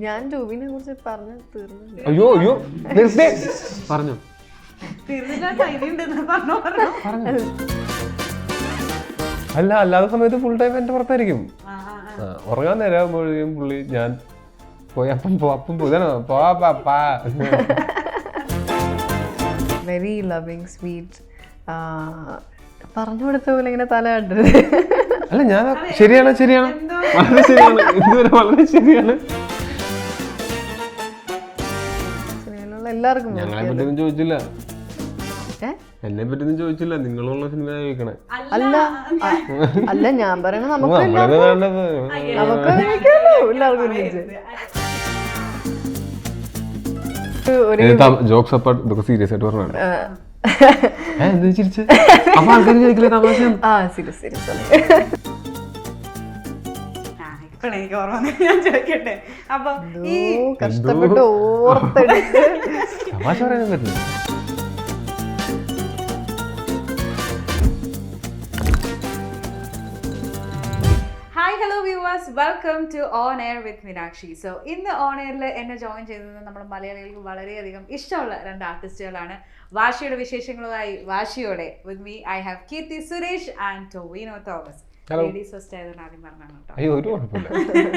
ഞാൻ ടൂബിനെ കുറിച്ച് പറഞ്ഞു തീർന്നു അയ്യോ അയ്യോ നിർത്തി പറഞ്ഞു. അല്ല അല്ലാത്ത സമയത്ത് ഫുൾ ടൈം എന്റെ പുറത്തായിരിക്കും. ഉറങ്ങാൻ നേരമാകുമ്പോഴേക്കും പുള്ളി ഞാൻ പോയി അപ്പം പോ അപ്പം പോ. പാ പാ വെരി ലവിങ് സ്വീറ്റ് പറഞ്ഞു കൊടുത്ത പോലെ ഇങ്ങനെ തല കണ്ടത് അല്ല ഞാൻ ശരിയാണ് ശരിയാണ്. വളരെ ശരിയാണ്. ഇതുവരെ വളരെ ശരിയാണ്. എല്ലാവർക്കും ഞങ്ങളെ പറ്റിയൊന്നും ചോദിച്ചില്ല? എന്നെ പറ്റിയൊന്നും ചോദിച്ചില്ല. നിങ്ങളുള്ള സിനിമ ചോദിക്കണേ. അല്ല അല്ല. ഞാൻ പറയണ നമുക്ക് നമുക്ക് എല്ലാവർക്കും. ജോക്സ് അപ്പാർട്ട് ഇതൊക്കെ സീരിയസ് ആയിട്ട് പറഞ്ഞാണ് ആ, എന്ത് ചിരിച്ച്? അപ്പൊ ആൾക്കാർ ചോദിക്കില്ലേ തമാശ ആ സീരിയസ് സീരിയസ് ആ, എനിക്ക് ഓർമ്മ ഞാൻ ചോദിക്കട്ടെ. അപ്പൊ ഈ കഷ്ടപ്പെട്ട് ഓർത്തെടുത്ത് തമാശ പറയാൻ പറ്റില്ല hi hello viewers welcome to on air with Meenakshi so ഇന്ന് ഓൺ എയറിൽ എന്നെ ജോയിൻ ചെയ്തത് നമ്മൾ മലയാളികൾക്ക് വളരെയധികം ഇഷ്ടമുള്ള രണ്ട് ആർട്ടിസ്റ്റുകളാണ് വാശിയുടെ വിശേഷങ്ങളുമായി വാശിയോടെ with me I have Keerthy Suresh and Tovino Thomas. Ladies first ആയതുകൊണ്ട് ആദ്യം പറഞ്ഞാണ് കേട്ടോ അയ്യോ ഒരു കുഴപ്പമില്ല.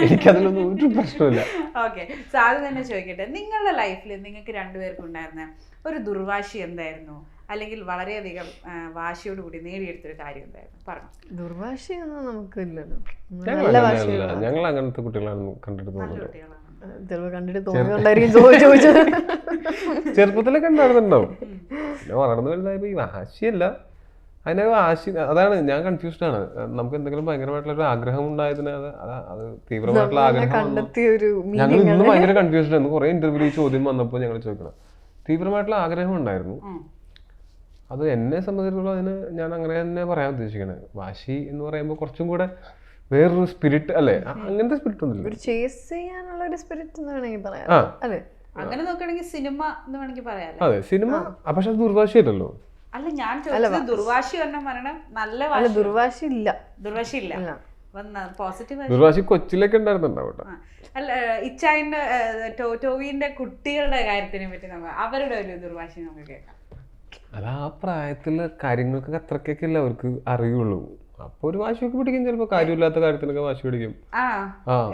എനിക്കതിലൊന്നും ഒരു പ്രശ്നമില്ല ഓക്കെ സോ അത് തന്നെ ചോദിക്കട്ടെ. നിങ്ങളുടെ ലൈഫിൽ നിങ്ങൾക്ക് രണ്ടുപേർക്കും ഉണ്ടായിരുന്ന ഒരു ദുർവാശി എന്തായിരുന്നു? അല്ലെങ്കിൽ വളരെയധികം വാശിയോട് വാശിയോടുകൂടി നേടിയെടുത്തൊരു കാര്യം എന്തായിരുന്നു? പറഞ്ഞു. ദുർവാശിയൊന്നും നമുക്ക് ഇല്ലല്ലോ ഞങ്ങൾ നല്ല അങ്ങനെയല്ല. ഞങ്ങൾ അങ്ങനത്തെ കുട്ടികളാണ് കണ്ടിട്ട് നല്ല തോന്നുന്നത് കുട്ടികളാണ്. ചിലപ്പോൾ കണ്ടിട്ട് തോന്നിയോണ്ടായിരിക്കും ചോദിച്ചു ചോദിച്ചത്. ചെറുപ്പത്തിലൊക്കെ ഉണ്ടായിരുന്നുണ്ടാവും. പിന്നെ വളർന്നു വലുതായപ്പോ ഈ വാശിയല്ല. അതിന്റെ വാശി അതാണ് ഞാൻ കൺഫ്യൂസ്ഡ് ആണ്. നമുക്ക് എന്തെങ്കിലും ഭയങ്കരമായിട്ടുള്ള ഒരു ആഗ്രഹം ഉണ്ടായതിന് അത് അത് തീവ്രമായിട്ടുള്ള ആഗ്രഹം ഞങ്ങൾ ഇന്ന് ഭയങ്കര കൺഫ്യൂസ്ഡ് ആയിരുന്നു കുറെ ഇന്റർവ്യൂ ചോദ്യം വന്നപ്പോൾ ഞങ്ങൾ ചോദിക്കണം. തീവ്രമായിട്ടുള്ള ആഗ്രഹം ഉണ്ടായിരുന്നു. അത് എന്നെ സംബന്ധിച്ചിടത്തോളം അതിന് ഞാൻ അങ്ങനെ തന്നെ പറയാൻ ഉദ്ദേശിക്കണേ. വാശി എന്ന് പറയുമ്പോൾ കുറച്ചും കൂടെ വേറൊരു സ്പിരിറ്റ് അല്ലേ? അങ്ങനത്തെ സ്പിരിറ്റ് ഒന്നുമില്ല ഒരു ചേസ് ചെയ്യാനുള്ള ഒരു സ്പിരിറ്റ് എന്ന് വേണമെങ്കിൽ പറയാം. അല്ലേ? അങ്ങനെ നോക്കുകയാണെങ്കിൽ സിനിമ എന്ന് വേണമെങ്കിൽ പറയാല്ലേ അതെ സിനിമ പക്ഷെ അത് ദുർവാശിയല്ലല്ലോ അല്ല ഞാൻ ചോദിച്ചത് ദുർവാശി പറഞ്ഞ മരണം നല്ല ദുർവാശി ഇല്ല. ദുർവാശി ഇല്ല. ദുർവാശി കൊച്ചിലൊക്കെ ഉണ്ടായിരുന്നുണ്ടാവും അല്ല ഇച്ചായന്റെ ടോവിന്റെ കുട്ടികളുടെ കാര്യത്തിനെ പറ്റി നമ്മൾ അവരുടെ ഒരു ദുർവാശി നമുക്ക് കേൾക്കാം. അത് ആ പ്രായത്തിൽ കാര്യങ്ങൾക്കൊക്കെ അത്രക്കൊക്കെ അല്ലേ അവർക്ക് അറിയുള്ളൂ. അപ്പൊ ഒരു വാശിയൊക്കെ പിടിക്കും ചിലപ്പോ. കാര്യമില്ലാത്ത കാര്യത്തിനൊക്കെ വാശി പിടിക്കും.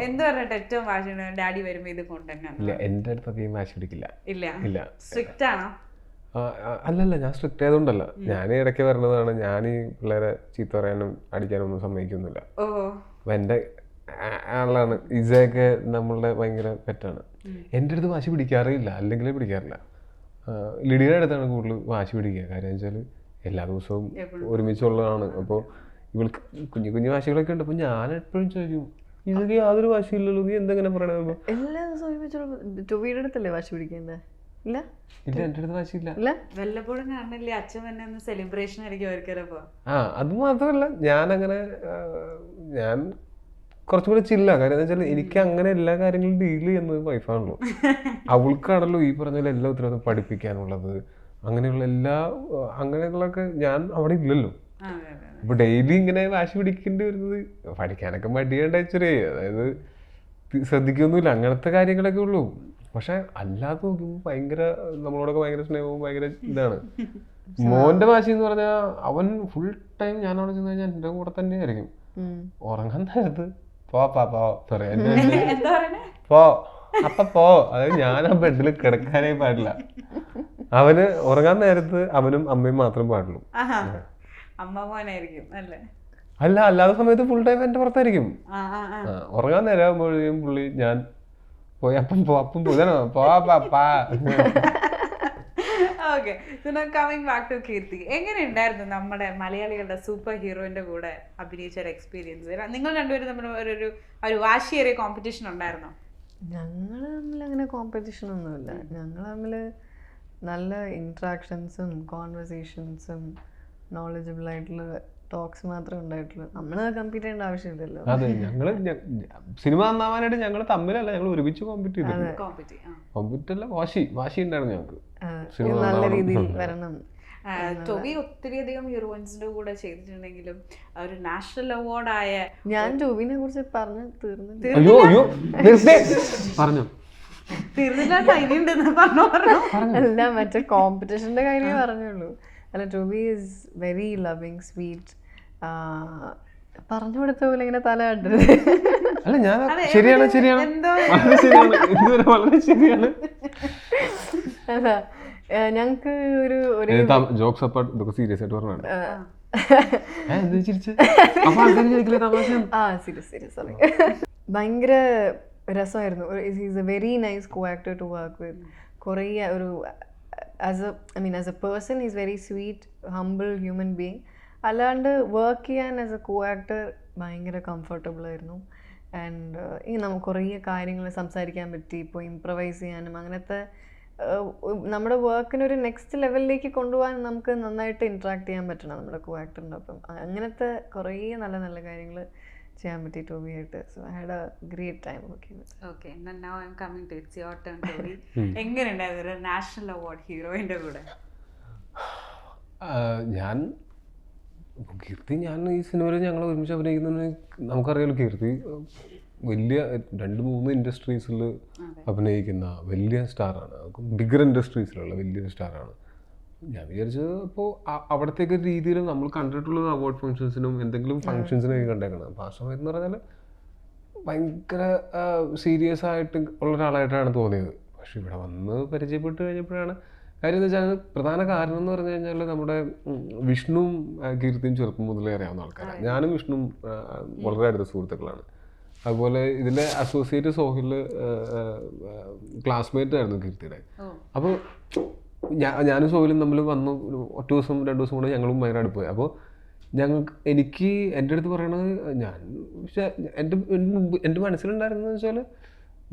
എന്ത് പറഞ്ഞിട്ട് ഏറ്റവും വാശി ഡാഡി വരുമ്പോ ഇത് കൊണ്ടുതന്നെ ഇല്ല എന്റെ അടുത്ത് അധികം വാശി പിടിക്കില്ല. ഇല്ല. ഇല്ല. സ്ട്രിക്റ്റ് ആണോ? അല്ലല്ല ഞാൻ സ്ട്രിക്റ്റ് ആയതുകൊണ്ടല്ല. ഞാൻ ഇടയ്ക്ക് വരുന്നതാണ് ഞാൻ ഈ പിള്ളേരെ ചീത്ത പറയാനും അടിക്കാനും ഒന്നും സമ്മതിക്കുന്നില്ല അപ്പൊ ആ- ആളാണ്. ഇസയൊക്കെ നമ്മളുടെ ഭയങ്കര പെറ്റാണ്. എന്റെ അടുത്ത് വാശി പിടിക്കാറില്ല. അല്ലെങ്കിൽ പിടിക്കാറില്ല. ലിഡിയുടെ അടുത്താണ് കൂടുതൽ വാശി പിടിക്കുക. കാര്യം വെച്ചാൽ എല്ലാ ദിവസവും ഒരുമിച്ചുള്ളതാണ്. അപ്പോൾ ഇവൾക്ക് കുഞ്ഞു കുഞ്ഞു വാശികളൊക്കെ ഉണ്ട്. അപ്പോൾ ഞാൻ എപ്പോഴും ചോദിക്കും ഇതൊക്കെ യാതൊരു വാശിയില്ലല്ലോ. നീ എന്തെങ്ങനെ പറയണത്? എല്ലാ ദിവസവും ഒരുമിച്ചുള്ള ടൊവിയുടെ അടുത്തല്ലേ വാശി പിടിക്കണ്ടേ ഇല്ല? ഇല്ല എന്റെ അടുത്ത് വാശിയില്ല. ഇല്ല? വല്ലപ്പോഴും കാണില്ലേ അച്ഛൻ തന്നെ ഒന്ന് സെലിബ്രേഷൻ ആയിരിക്കും അവർക്കപ്പോ ആ അത് മാത്രമല്ല ഞാനങ്ങനെ ആ, ഞാൻ കുറച്ചും കൂടെ ചില്ല കാര്യം എന്താ വെച്ചാൽ എനിക്ക് അങ്ങനെ എല്ലാ കാര്യങ്ങളും ഡീൽ ചെയ്യുന്നത് വൈഫാണല്ലോ അവൾക്കാണല്ലോ ഈ പറഞ്ഞ പോലെ എല്ലാ ഉത്തരവാദിത്വം പഠിപ്പിക്കാനുള്ളത്. അങ്ങനെയുള്ള എല്ലാ അങ്ങനെയുള്ളൊക്കെ ഞാൻ അവിടെ ഇല്ലല്ലോ. അപ്പൊ ഡെയിലി ഇങ്ങനെ വാശി പിടിക്കേണ്ടി വരുന്നത് പഠിക്കാനൊക്കെ മടിയേണ്ട ഇച്ചിരി. അതായത് ശ്രദ്ധിക്കൊന്നുമില്ല. അങ്ങനത്തെ കാര്യങ്ങളൊക്കെ ഉള്ളൂ. പക്ഷെ അല്ലാതെ നോക്കുമ്പോൾ ഭയങ്കര നമ്മളോടൊക്കെ ഭയങ്കര സ്നേഹവും ഭയങ്കര ഇതാണ്. മോന്റെ വാശി എന്ന് പറഞ്ഞാൽ അവൻ ഫുൾ ടൈം ഞാൻ അവിടെ ചെന്ന് കഴിഞ്ഞാൽ എന്റെ കൂടെ തന്നെ ആയിരിക്കും. ഉറങ്ങാൻ നേരത്ത് പോ പാ പോ അപ്പൊ പോ. അതായത് ഞാൻ ആ ബെഡിൽ കിടക്കാനേ പാടില്ല. അവന് ഉറങ്ങാൻ നേരത്ത് അവനും അമ്മയും മാത്രം പാടുള്ളൂ. അല്ലേ? അല്ല അല്ലാത്ത സമയത്ത് ഫുൾ ടൈം എന്റെ പുറത്തായിരിക്കും. ഉറങ്ങാൻ നേരമാകുമ്പോഴേക്കും പുള്ളി ഞാൻ പോയി അപ്പം പോ അപ്പം പോ ഇതാണോ? പോ പാ പാ. Okay coming back to Keerthy എങ്ങനെ ഉണ്ടായിരുന്നു നമ്മുടെ മലയാളികളുടെ സൂപ്പർ ഹീറോയിന്റെ കൂടെ അഭിനയിച്ച ഒരു എക്സ്പീരിയൻസ് നിങ്ങൾ രണ്ടുപേരും തമ്മിൽ ഒരു ഒരു ഒരു വാശിയേറിയ കോമ്പറ്റീഷൻ ഉണ്ടായിരുന്നോ? ഞങ്ങൾ തമ്മിൽ അങ്ങനെ കോമ്പറ്റീഷൻ ഒന്നുമില്ല. ഞങ്ങൾ തമ്മിൽ നല്ല ഇൻട്രാക്ഷൻസും കോൺവെർസേഷൻസും നോളജബിൾ ആയിട്ടുള്ള ടോക്സ് മാത്രമേ ഉണ്ടായിട്ടുള്ളൂ. നമ്മൾ കമ്പീറ്റ് ചെയ്യേണ്ട ആവശ്യമില്ലല്ലോ അതെ ഞങ്ങൾ സിനിമ നന്നാവാനായിട്ട് ഞങ്ങൾ തമ്മിലല്ല ഞങ്ങൾ ഒരുമിച്ച് കോമ്പറ്റ് ചെയ്തു കോമ്പീറ്റ് അല്ല വാശി വാശി ഉണ്ടായിരുന്നു ഞങ്ങൾക്ക്. സിനിമ നല്ല രീതിയിൽ വരണം. ഒത്തിരി ഒത്തിരിയധികം ഹീറോയിൻസിന്റെ കൂടെ ചെയ്തിട്ടുണ്ടെങ്കിലും ഒരു നാഷണൽ അവാർഡായ ഞാൻ ടോബിനെ കുറിച്ച് പറഞ്ഞു തീർന്നു അയ്യോ അയ്യോ നിർത്തേ. പറഞ്ഞു. തീർന്നില്ല ഉണ്ടെന്ന് പറഞ്ഞു പറഞ്ഞു. അല്ല മറ്റേ കോമ്പറ്റീഷന്റെ കാര്യമേ പറഞ്ഞുള്ളൂ. അല്ല Toby is very loving sweet പറഞ്ഞു കൊടുത്ത പോലെ ഇങ്ങനെ തല കണ്ടത്. അല്ല ഞാൻ ശരിയാണ് ശരിയാണ്. വളരെ ശരിയാണ്. ഇതുവരെ വളരെ ശരിയാണ്. അതാ ഞങ്ങക്ക് ഒരു ഒരു ജോക്സ് അപ്പാർട്ട് ഇതൊക്കെ സീരിയസ് ആയിട്ട് പറഞ്ഞാണ് ഭയങ്കര രസമായിരുന്നു. Is a very nice co actor to work with കുറേ ഒരു as a I mean as a person is very sweet humble human being അല്ലാണ്ട് വർക്ക് ചെയ്യാൻ ആസ് എ കോ ആക്ടർ ഭയങ്കര കംഫർട്ടബിൾ ആയിരുന്നു. ആൻഡ് ഈ നമുക്ക് കുറേ കാര്യങ്ങൾ സംസാരിക്കാൻ പറ്റി ഇപ്പോൾ ഇംപ്രവൈസ് ചെയ്യാനും അങ്ങനത്തെ നമ്മുടെ വർക്കിനൊരു നെക്സ്റ്റ് ലെവലിലേക്ക് കൊണ്ടുപോകാൻ നമുക്ക് നന്നായിട്ട് ഇൻട്രാക്ട് ചെയ്യാൻ പറ്റണം നമ്മുടെ കോ ആക്ടറിന്റെ ഒപ്പം. അങ്ങനത്തെ കുറേ നല്ല നല്ല കാര്യങ്ങൾ ചെയ്യാൻ പറ്റി ടോബിയായിട്ട് so I had a great time working with okay now I am coming to it's your turn എങ്ങനെയുണ്ടായിരുന്നു ഒരു നാഷണൽ അവാർഡ് ഹീറോയിന്റെ കൂടെ? ഞാൻ കീർത്തി ഞാൻ ഈ സിനിമയിൽ ഞങ്ങൾ ഒരുമിച്ച് അഭിനയിക്കുന്നതിന് നമുക്കറിയാലോ കീർത്തി വലിയ രണ്ട് മൂന്ന് ഇൻഡസ്ട്രീസിൽ അഭിനയിക്കുന്ന വലിയ സ്റ്റാറാണ് ബിഗർ ഇൻഡസ്ട്രീസിലുള്ള വലിയൊരു സ്റ്റാറാണ് ഞാൻ വിചാരിച്ചത് അപ്പോൾ അവിടത്തേക്ക് രീതിയിൽ നമ്മൾ കണ്ടിട്ടുള്ളത് അവാർഡ് ഫംഗ്ഷൻസിനും എന്തെങ്കിലും ഫംഗ്ഷൻസിനൊക്കെ കണ്ടേക്കണം. അപ്പോൾ ആ സമയത്ത് എന്ന് പറഞ്ഞാൽ ഭയങ്കര സീരിയസ് ആയിട്ട് ഉള്ള ഒരാളായിട്ടാണ് തോന്നിയത്. പക്ഷെ ഇവിടെ വന്ന് പരിചയപ്പെട്ട് കഴിഞ്ഞപ്പോഴാണ് കാര്യം എന്ന് വെച്ചാൽ പ്രധാന കാരണം എന്ന് പറഞ്ഞു കഴിഞ്ഞാൽ നമ്മുടെ വിഷ്ണു വിഷ്ണുവും കീർത്തിയും ചെറുപ്പം മുതലേ അറിയാവുന്ന ആൾക്കാരാണ് ഞാനും വിഷ്ണുവും വളരെ അടുത്ത സുഹൃത്തുക്കളാണ്. അതുപോലെ ഇതിലെ അസോസിയേറ്റ് സോഹിൽ ക്ലാസ്മേറ്റ് ആയിരുന്നു കീർത്തിയുടെ. അപ്പോൾ ഞാനും സോയിലും തമ്മിൽ വന്ന് ഒറ്റ ദിവസം രണ്ട് ദിവസം കൂടെ ഞങ്ങളും ഭയങ്കര പോയി. അപ്പോൾ ഞങ്ങൾക്ക് എനിക്ക് എന്റെ അടുത്ത് പറയണത് ഞാൻ പക്ഷേ എന്റെ എന്റെ മനസ്സിലുണ്ടായിരുന്നതെന്ന് വെച്ചാൽ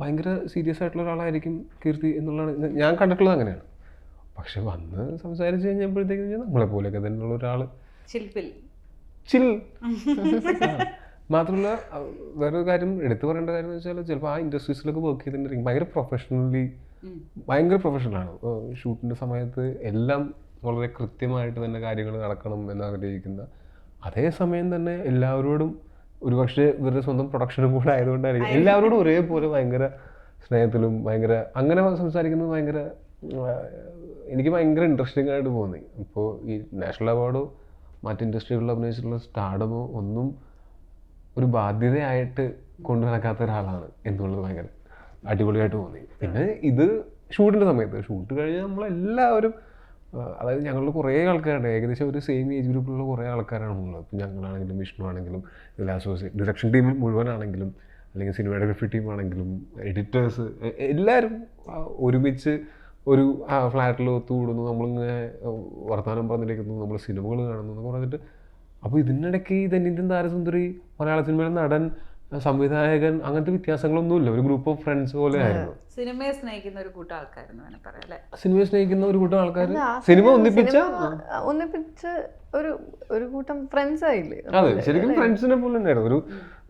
ഭയങ്കര സീരിയസ് ആയിട്ടുള്ള ഒരാളായിരിക്കും കീർത്തി എന്നുള്ളതാണ്. ഞാൻ- കണ്ടിട്ടുള്ളത് അങ്ങനെയാണ്. പക്ഷെ വന്ന് സംസാരിച്ച് കഴിഞ്ഞപ്പോഴത്തേക്കും നമ്മളെ പോലെയൊക്കെ തന്നെയുള്ള ഒരാൾ ചിൽ. മാത്രമല്ല വേറൊരു കാര്യം എടുത്തു പറയേണ്ട കാര്യം എന്ന് വെച്ചാൽ ചിലപ്പോൾ ആ ഇൻഡസ്ട്രീസിലൊക്കെ വർക്ക് ചെയ്തിട്ടുണ്ടെങ്കിൽ ഭയങ്കര പ്രൊഫഷണലി ഭയങ്കര പ്രൊഫഷണലാണ് ഷൂട്ടിന്റെ സമയത്ത് എല്ലാം വളരെ കൃത്യമായിട്ട് തന്നെ കാര്യങ്ങൾ നടക്കണം എന്ന് ആഗ്രഹിക്കുന്ന അതേസമയം തന്നെ എല്ലാവരോടും ഒരുപക്ഷെ ഇവരുടെ സ്വന്തം പ്രൊഡക്ഷനും കൂടെ ആയതുകൊണ്ടായിരിക്കും. എല്ലാവരോടും ഒരേപോലെ ഭയങ്കര സ്നേഹത്തിലും ഭയങ്കര അങ്ങനെ സംസാരിക്കുന്നത് ഭയങ്കര എനിക്ക് ഭയങ്കര ഇൻട്രസ്റ്റിംഗ് ആയിട്ട് തോന്നി. ഇപ്പോൾ ഈ നാഷണൽ അവാർഡോ മറ്റ് ഇൻഡസ്ട്രികളിൽ അഭിനയിച്ചിട്ടുള്ള സ്റ്റാർഡമോ ഒന്നും ഒരു ബാധ്യതയായിട്ട് കൊണ്ടു നടക്കാത്ത ഒരാളാണ് എന്നുള്ളത് ഭയങ്കര അടിപൊളിയായിട്ട് തോന്നി. പിന്നെ ഇത് ഷൂട്ടിന്റെ സമയത്ത്. ഷൂട്ട് കഴിഞ്ഞ് നമ്മളെല്ലാവരും അതായത് ഞങ്ങളിൽ കുറേ ആൾക്കാരുണ്ട്. ഏകദേശം ഒരു സെയിം ഏജ് ഗ്രൂപ്പിലുള്ള കുറേ ആൾക്കാരാണ് ഉള്ളത് ഇപ്പം ഞങ്ങളാണെങ്കിലും വിഷ്ണു ആണെങ്കിലും ഇതിൽ അസോസിയേറ്റ് ഡിറക്ഷൻ ടീം മുഴുവനാണെങ്കിലും അല്ലെങ്കിൽ സിനിമാറ്റോഗ്രഫി ടീമാണെങ്കിലും എഡിറ്റേഴ്സ് എല്ലാവരും ഒരുമിച്ച് ഒരു ഫ്ലാറ്റിൽ ഒത്തുകൂടുന്നു. നമ്മളിങ്ങനെ ആ, വർത്തമാനം പറഞ്ഞിരിക്കുന്നു. നമ്മൾ സിനിമകൾ കാണുന്നു എന്നൊക്കെ പറഞ്ഞിട്ട്. അപ്പോൾ ഇതിനിടയ്ക്ക് ഈ ധന്യന്ത്യൻ താരസുന്ദരി മലയാള സിനിമയിലെ നടൻ സംവിധായകൻ അങ്ങനത്തെ വ്യത്യാസങ്ങളൊന്നുമില്ല. ഒരു ഗ്രൂപ്പ് ഓഫ് ഫ്രണ്ട്സ് പോലെ ആയിരുന്നു. സിനിമയെ സ്നേഹിക്കുന്ന ഒരു കൂട്ടം ആൾക്കാരെന്ന് വേണേ പറയാം അല്ലേ? സിനിമയെ സ്നേഹിക്കുന്ന ഒരു കൂട്ടം ആൾക്കാർ സിനിമ ഒന്നിപ്പിച്ച ഒന്നിപ്പിച്ച് ഒരു ഒരു കൂട്ടം ഫ്രണ്ട്സ് ആയില്ലേ? അതെ ശരിക്കും ഫ്രണ്ട്സിനെ പോലെ ഉണ്ടായിരുന്നു ഒരു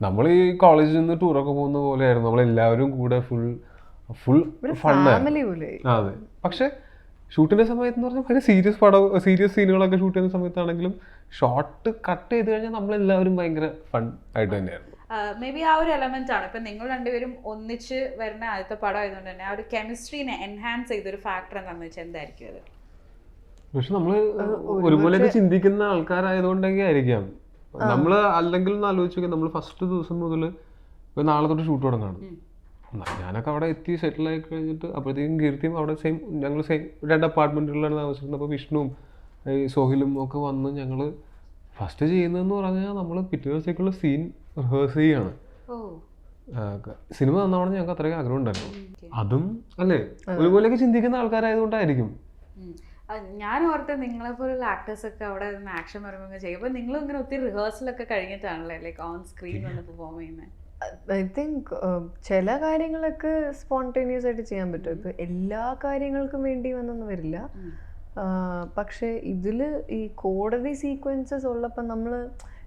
നമ്മൾ ഈ കോളേജിൽ നിന്ന് ടൂറൊക്കെ പോകുന്ന പോലെയായിരുന്നു. നമ്മളെല്ലാവരും കൂടെ ഫുൾ ഫുൾ ഫണ്ണായിരുന്നു ഫാമിലി പോലെ. അതെ. പക്ഷെ ഷൂട്ടിന്റെ സമയത്ത് എന്ന് പറഞ്ഞാൽ ഭയങ്കര സീരിയസ് പടം സീരിയസ് സീനുകളൊക്കെ ഷൂട്ട് ചെയ്യുന്ന സമയത്താണെങ്കിലും ഷോർട്ട് കട്ട് ചെയ്ത് കഴിഞ്ഞാൽ നമ്മളെല്ലാവരും ഭയങ്കര ഫൺ ആയിട്ട് തന്നെയായിരുന്നു. മേ ബി ആ ഒരു എലമെന്റ് ആണ്. ഇപ്പൊ നിങ്ങൾ രണ്ടുപേരും ഒന്നിച്ച് വരുന്ന ആദ്യത്തെ പടം ആയതുകൊണ്ട് തന്നെ ആ ഒരു കെമിസ്ട്രീനെ എൻഹാൻസ് ചെയ്തൊരു ഫാക്ടർ എന്താണെന്ന് വെച്ചാൽ എന്തായിരിക്കും അത്? പക്ഷെ നമ്മൾ ഒരുപോലെ ചിന്തിക്കുന്ന ആൾക്കാരായതുകൊണ്ടെങ്കിൽ ആയിരിക്കാം. നമ്മൾ അല്ലെങ്കിൽ ഒന്ന് ആലോചിച്ച് നമ്മൾ ഫസ്റ്റ് ദിവസം മുതൽ ഇപ്പൊ നാളെ തൊട്ട് ഷൂട്ട് തുടങ്ങാണ്. ഞാനൊക്കെ അവിടെ എത്തി സെറ്റിൽ ആയി കഴിഞ്ഞിട്ട് അപ്പോഴത്തേക്കും കീർത്തിയും അവിടെ സെയിം ഞങ്ങൾ സെയിം രണ്ട് അപ്പാർട്ട്മെന്റുകളിലാണ് താമസിക്കുന്നത്. അപ്പോൾ വിഷ്ണുവും ഈ സോഹിലും ഒക്കെ വന്ന് ഞങ്ങൾ ഫസ്റ്റ് ചെയ്യുന്നതെന്ന് പറഞ്ഞാൽ നമ്മൾ പിറ്റേ ദിവസത്തേക്കുള്ള സീൻ റിഹേഴ്സ് ചെയ്യാണ്. സിനിമ നന്നാവണം ഞങ്ങൾക്ക് അത്രയും ആഗ്രഹം ഉണ്ടായിരുന്നു അതും അല്ലേ? ഒരുപോലെയൊക്കെ ചിന്തിക്കുന്ന ആൾക്കാരായതുകൊണ്ടായിരിക്കും. ഞാൻ ഓർത്ത് നിങ്ങളെ പോലുള്ള ആക്ടേഴ്സ് ഒക്കെ അവിടെ ആക്ഷൻ പറയുമ്പോൾ ചെയ്യുമ്പോൾ നിങ്ങളും ഇങ്ങനെ ഒത്തിരി റിഹേഴ്സലൊക്കെ കഴിഞ്ഞിട്ടാണല്ലേ ലൈക്ക് ഓൺ സ്ക്രീൻ വന്ന് പെർഫോം ചെയ്യുന്നത് ഐ തിങ്ക് ചില കാര്യങ്ങളൊക്കെ സ്പോണ്ടേനിയസ് ആയിട്ട് ചെയ്യാൻ പറ്റും. ഇപ്പൊ എല്ലാ കാര്യങ്ങൾക്കും വേണ്ടി വന്നൊന്നും വരില്ല. പക്ഷേ ഇതിൽ ഈ കോടതി സീക്വൻസസ് ഉള്ളപ്പോൾ നമ്മൾ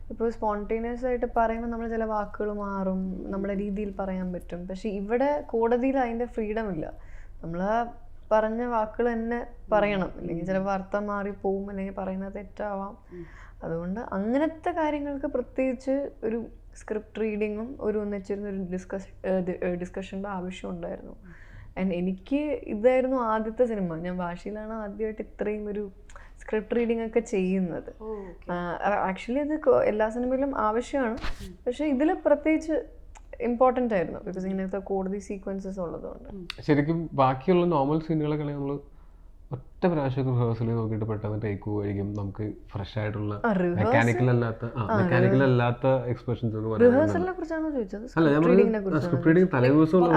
ഇപ്പോൾ സ്പോണ്ടേനിയസ് ആയിട്ട് പറയുമ്പോൾ നമ്മൾ ചില വാക്കുകൾ മാറും. നമ്മുടെ രീതിയിൽ പറയാൻ പറ്റും. പക്ഷെ ഇവിടെ കോടതിയിൽ അതിന്റെ ഫ്രീഡം ഇല്ല. നമ്മൾ പറഞ്ഞ വാക്കുകൾ തന്നെ പറയണം. അല്ലെങ്കിൽ ചിലപ്പോൾ അർത്ഥം മാറി പോവും. അല്ലെങ്കിൽ പറയുന്നത് തെറ്റാവാം. അതുകൊണ്ട് അങ്ങനത്തെ കാര്യങ്ങൾക്ക് പ്രത്യേകിച്ച് ഒരു സ്ക്രിപ്റ്റ് റീഡിങ്ങും ഒരു ഒന്നിച്ചിരുന്ന ഒരു ഡിസ്കസ് ഡിസ്കഷന്റെ ആവശ്യം ഉണ്ടായിരുന്നു ആൻഡ് എനിക്ക് ഇതായിരുന്നു ആദ്യത്തെ സിനിമ ഞാൻ ഭാഷയിലാണ് ആദ്യമായിട്ട് ഇത്രയും ഒരു സ്ക്രിപ്റ്റ് റീഡിംഗ് ഒക്കെ ചെയ്യുന്നത്. ആക്ച്വലി അത് എല്ലാ സിനിമയിലും ആവശ്യമാണ്. പക്ഷേ ഇതിൽ പ്രത്യേകിച്ച് ഇമ്പോർട്ടന്റ് ആയിരുന്നു. ബിക്കോസ് ഇങ്ങനത്തെ കോടതി സീക്വൻസസ് ഉള്ളതുകൊണ്ട്. ശരിക്കും ബാക്കിയുള്ള നോർമൽ സീനുകളൊക്കെ നമ്മൾ ഒറ്റ പ്രാവശ്യമൊക്കെ റിഹേഴ്സൽ നോക്കിയിട്ട് പെട്ടെന്ന് ടേക്ക് പോയിരിക്കും നമുക്ക് ഫ്രഷ് ആയിട്ടുള്ള മെക്കാനിക്കൽ അല്ലാത്ത മെക്കാനിക്കൽ അല്ലാത്ത എക്സ്പ്രഷൻസ് റിഹേഴ്സലിനെ കുറിച്ചാണോ ചോദിച്ചത്? അല്ല ഞാൻ സ്ക്രിപ്റ്റ്. തലേദിവസമൊക്കെ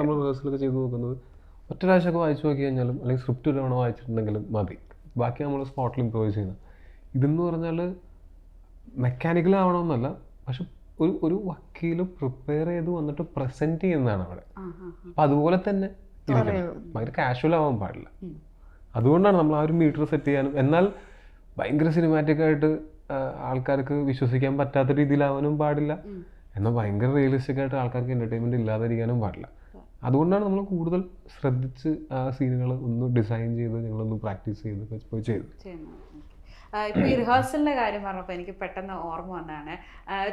നമ്മൾ റിഹേഴ്സലൊക്കെ ചെയ്ത് നോക്കുന്നത് ഒറ്റ പ്രാവശ്യമൊക്കെ വായിച്ചു നോക്കി കഴിഞ്ഞാലും അല്ലെങ്കിൽ സ്ക്രിപ്റ്റ് ഒരു തവണ വായിച്ചിട്ടുണ്ടെങ്കിലും മതി. ബാക്കി നമ്മൾ സ്പോട്ടിൽ ഇമ്പ്രൂവൈസ് ചെയ്യുന്നത് ഇതെന്ന് പറഞ്ഞാൽ മെക്കാനിക്കൽ ആവണമെന്നല്ല പക്ഷെ ഒരു ഒരു വക്കീൽ പ്രിപ്പയർ ചെയ്ത് വന്നിട്ട് പ്രസന്റ് ചെയ്യുന്നതാണ് അവിടെ. അപ്പം അതുപോലെ തന്നെ ഭയങ്കര കാഷ്വൽ ആവാൻ പാടില്ല. അതുകൊണ്ടാണ് നമ്മൾ ആ ഒരു മീറ്റർ സെറ്റ് ചെയ്യാനും. എന്നാൽ ഭയങ്കര സിനിമാറ്റിക് ആയിട്ട് ആൾക്കാർക്ക് വിശ്വസിക്കാൻ പറ്റാത്ത രീതിയിലാവാനും പാടില്ല. എന്നാൽ ഭയങ്കര റിയലിസ്റ്റിക് ആയിട്ട് ആൾക്കാർക്ക് എന്റർടൈൻമെന്റ് ഇല്ലാതിരിക്കാനും പാടില്ല. അതുകൊണ്ടാണ് നമ്മൾ കൂടുതൽ ശ്രദ്ധിച്ച് ആ സീനുകൾ ഒന്ന് ഡിസൈൻ ചെയ്ത് ഞങ്ങളൊന്ന് പ്രാക്ടീസ് ചെയ്ത് പോയി ചെയ്തത് ഇപ്പോൾ ഈ റിഹേഴ്സലിന്റെ കാര്യം പറഞ്ഞപ്പോൾ എനിക്ക് പെട്ടെന്ന് ഓർമ്മ വന്നതാണ്.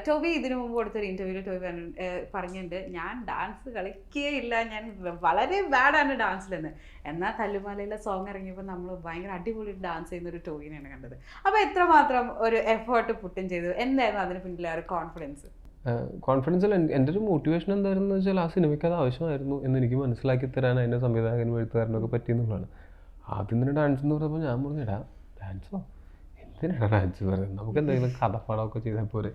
ടോബി ഇതിനു മുമ്പ് കൊടുത്തൊരു ഇന്റർവ്യൂവിൽ ടോബി പറഞ്ഞു പറഞ്ഞിട്ടുണ്ട് ഞാൻ ഡാൻസ് കളിക്കുകയില്ല ഞാൻ വളരെ ബാഡാണ് ഡാൻസിലെന്ന് എന്നാൽ തല്ലുമലയിലെ സോങ് ഇറങ്ങിയപ്പോൾ നമ്മൾ ഭയങ്കര അടിപൊളി ഡാൻസ് ചെയ്യുന്ന ഒരു ടോബിനെയാണ് കണ്ടത്. അപ്പോൾ എത്രമാത്രം ഒരു എഫേർട്ട് പുട്ടും ചെയ്തു? എന്തായിരുന്നു അതിന് പിന്നിലെ ഒരു കോൺഫിഡൻസ് കോൺഫിഡൻസിൽ എന്റെ ഒരു മോട്ടിവേഷൻ എന്തായിരുന്നു വെച്ചാൽ ആ സിനിമയ്ക്ക് അത് ആവശ്യമായിരുന്നു എന്ന് എനിക്ക് മനസ്സിലാക്കി തരാൻ അതിന്റെ സംവിധായകനും എഴുത്തുകാരനൊക്കെ പറ്റിയെന്നുള്ളതാണ്. ആദ്യം തന്നെ ഡാൻസ് എന്ന് പറഞ്ഞപ്പോൾ ഞാൻ പറഞ്ഞു എടാ ഡാൻസോ എന്തിനാണ് ഡാൻസ് പറയുന്നത്? നമുക്ക് എന്തെങ്കിലും കഥപ്പാടമൊക്കെ ചെയ്താൽ പോരെ.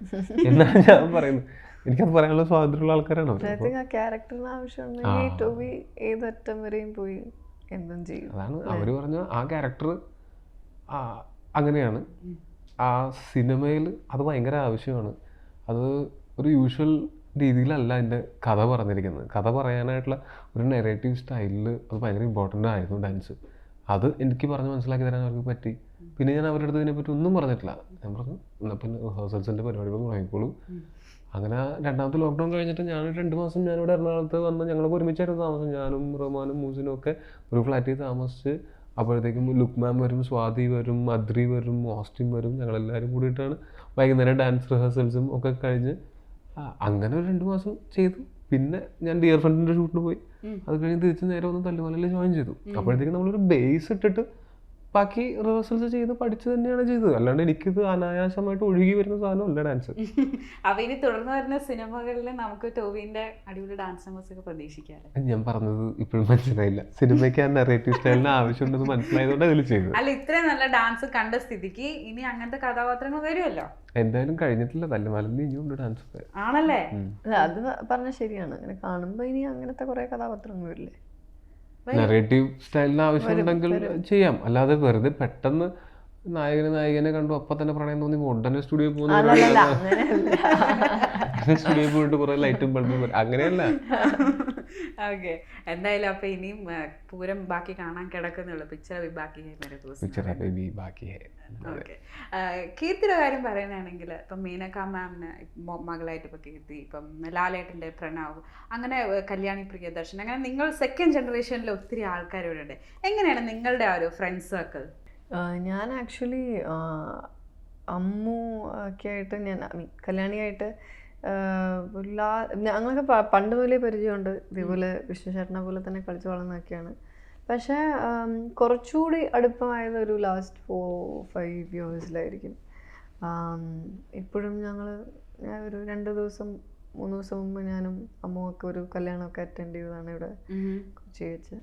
എന്നാണ് ഞാൻ പറയുന്നത്. എനിക്കത് പറയാനുള്ള സ്വാതന്ത്ര്യമുള്ള ആൾക്കാരാണ് ക്യാരക്ടറിന് ആവശ്യമുണ്ടെങ്കിൽ ടോബി ഏതറ്റം വരെയും പോയി എന്തും ചെയ്യും. അതാണ് അവർ പറഞ്ഞ ആ ക്യാരക്ടർ അങ്ങനെയാണ്. ആ സിനിമയിൽ അത് ഭയങ്കര ആവശ്യമാണ്. അത് ഒരു യൂഷ്വൽ രീതിയിലല്ല എന്റെ കഥ പറഞ്ഞിരിക്കുന്നത്. കഥ പറയാനായിട്ടുള്ള ഒരു നെറേറ്റീവ് സ്റ്റൈലിൽ അത് ഭയങ്കര ഇമ്പോർട്ടന്റ് ആയിരുന്നു ഡാൻസ്. അത് എനിക്ക് പറഞ്ഞ് മനസ്സിലാക്കി തരാൻ അവർക്ക് പറ്റി. പിന്നെ ഞാൻ അവരുടെ അടുത്ത് ഇതിനെപ്പറ്റി ഒന്നും പറഞ്ഞിട്ടില്ല. ഞാൻ പറഞ്ഞു എന്നാൽ പിന്നെ റിഹേഴ്സൽസിന്റെ പരിപാടികൾ തുടങ്ങിക്കോളൂ. അങ്ങനെ രണ്ടാമത്തെ ലോക്ക്ഡൗൺ കഴിഞ്ഞിട്ട് ഞാൻ രണ്ട് മാസം ഞാനിവിടെ എറണാകുളത്ത് വന്ന് ഞങ്ങളൊക്കെ ഒരുമിച്ചായിരുന്നു താമസം. ഞാനും റഹ്മാനും മൂസിനും ഒക്കെ ഒരു ഫ്ലാറ്റിൽ താമസിച്ച് അപ്പോഴത്തേക്കും ലുക്മാൻ മാം വരും സ്വാതി വരും അദ്രി വരും ഓസ്റ്റിൻ വരും ഞങ്ങളെല്ലാവരും കൂടിയിട്ടാണ് വൈകുന്നേരം ഡാൻസ് റിഹേഴ്സൽസും ഒക്കെ കഴിഞ്ഞ് അങ്ങനെ ഒരു രണ്ട് മാസം ചെയ്തു. പിന്നെ ഞാൻ ഡിയർ ഫ്രണ്ടിന്റെ ഷൂട്ടിന് പോയി. അത് കഴിഞ്ഞ് തിരിച്ച് നേരെ വന്ന് തല്ലുമലയിൽ ജോയിൻ ചെയ്തു. അപ്പോഴത്തേക്കും നമ്മളൊരു ബേസ് ഇട്ടിട്ട് ബാക്കി റിഹേഴ്സൽസ് ചെയ്ത് പഠിച്ചു തന്നെയാണ് ചെയ്തത്. അല്ലാണ്ട് എനിക്കിത് അനായാസമായിട്ട് ഒഴുകി വരുന്ന സാധനമല്ല ഡാൻസ് അപ്പൊ ഇനി തുടർന്ന് വരുന്ന സിനിമകളിൽ നമുക്ക് ടോവിന്റെ അടിപൊളി ഡാൻസ് നമ്പേഴ്സ് ഒക്കെ പ്രതീക്ഷിക്കാം ഞാൻ പറഞ്ഞത് ഇപ്പോഴും മനസ്സിലായില്ല. സിനിമയ്ക്ക് ആ നെറേറ്റീവ് സ്റ്റൈലിന് ആവശ്യമുണ്ടെന്ന് മനസ്സിലായതുകൊണ്ട് അതിൽ ചെയ്തു അല്ല ഇത്രയും നല്ല ഡാൻസ് കണ്ട സ്ഥിതിക്ക് ഇനി അങ്ങനത്തെ കഥാപാത്രങ്ങൾ വരുമല്ലോ? എന്തായാലും കഴിഞ്ഞിട്ടില്ല. തല്ലുമാലന്ന് ഇനിയുണ്ട് ഡാൻസ് ആണല്ലേ? അത് പറഞ്ഞ ശരിയാണ്. അങ്ങനെ കാണുമ്പോ ഇനി അങ്ങനത്തെ കുറെ കഥാപാത്രങ്ങൾ വരില്ലേ? നെറേറ്റീവ് സ്റ്റൈലിന് ആവശ്യമുണ്ടെങ്കിൽ ചെയ്യാം. അല്ലാതെ വെറുതെ പെട്ടെന്ന് നായകനെ നായികനെ കണ്ടു അപ്പൊ തന്നെ പ്രണയം തോന്നി ഉടനെ സ്റ്റുഡിയോ പോകുന്ന സ്റ്റുഡിയോ പോയിട്ട് കുറെ ലൈറ്റും ബൾബും അങ്ങനെയല്ല. ഓക്കെ എന്തായാലും അപ്പൊ ഇനിയും പൂരം ബാക്കി കാണാൻ കിടക്കുന്നുള്ളൂ. പിക്ചർ ബാക്കി പിക്ചർ ബേബി ബാക്കി ഓക്കെ കീർത്തിയുടെ കാര്യം പറയുകയാണെങ്കിൽ ഇപ്പം മീനക്ക മാമിന് മകളായിട്ട് ഇപ്പം കീർത്തി ഇപ്പം ലാലേട്ടന്റെ പ്രണവ് അങ്ങനെ കല്യാണി പ്രിയദർശൻ അങ്ങനെ നിങ്ങൾ സെക്കൻഡ് ജനറേഷനിൽ ഒത്തിരി ആൾക്കാർ ഇവിടെ ഉണ്ട്. എങ്ങനെയാണ് നിങ്ങളുടെ ആ ഒരു ഫ്രണ്ട് സർക്കിൾ ഞാൻ ആക്ച്വലി അമ്മു ഒക്കെ ആയിട്ട് ഞാൻ കല്യാണിയായിട്ട് ഞങ്ങളൊക്കെ പണ്ട് മുതലേ പരിചയമുണ്ട്. ഇതേപോലെ വിശ്വചേട്ടനെ പോലെ തന്നെ കളിച്ചു വളർന്നൊക്കെയാണ് പക്ഷേ കുറച്ചുകൂടി അടുപ്പമായത് ഒരു ലാസ്റ്റ് ഫോർ ഫൈവ് ഇയേഴ്സിലായിരിക്കും ഇപ്പോഴും ഞങ്ങൾ ഞാൻ ഒരു രണ്ട് ദിവസം മൂന്ന് ദിവസം മുമ്പ് ഞാനും അമ്മുവൊക്കെ ഒരു കല്യാണമൊക്കെ അറ്റൻഡ് ചെയ്തതാണ് ഇവിടെ കൊച്ചി വെച്ച്.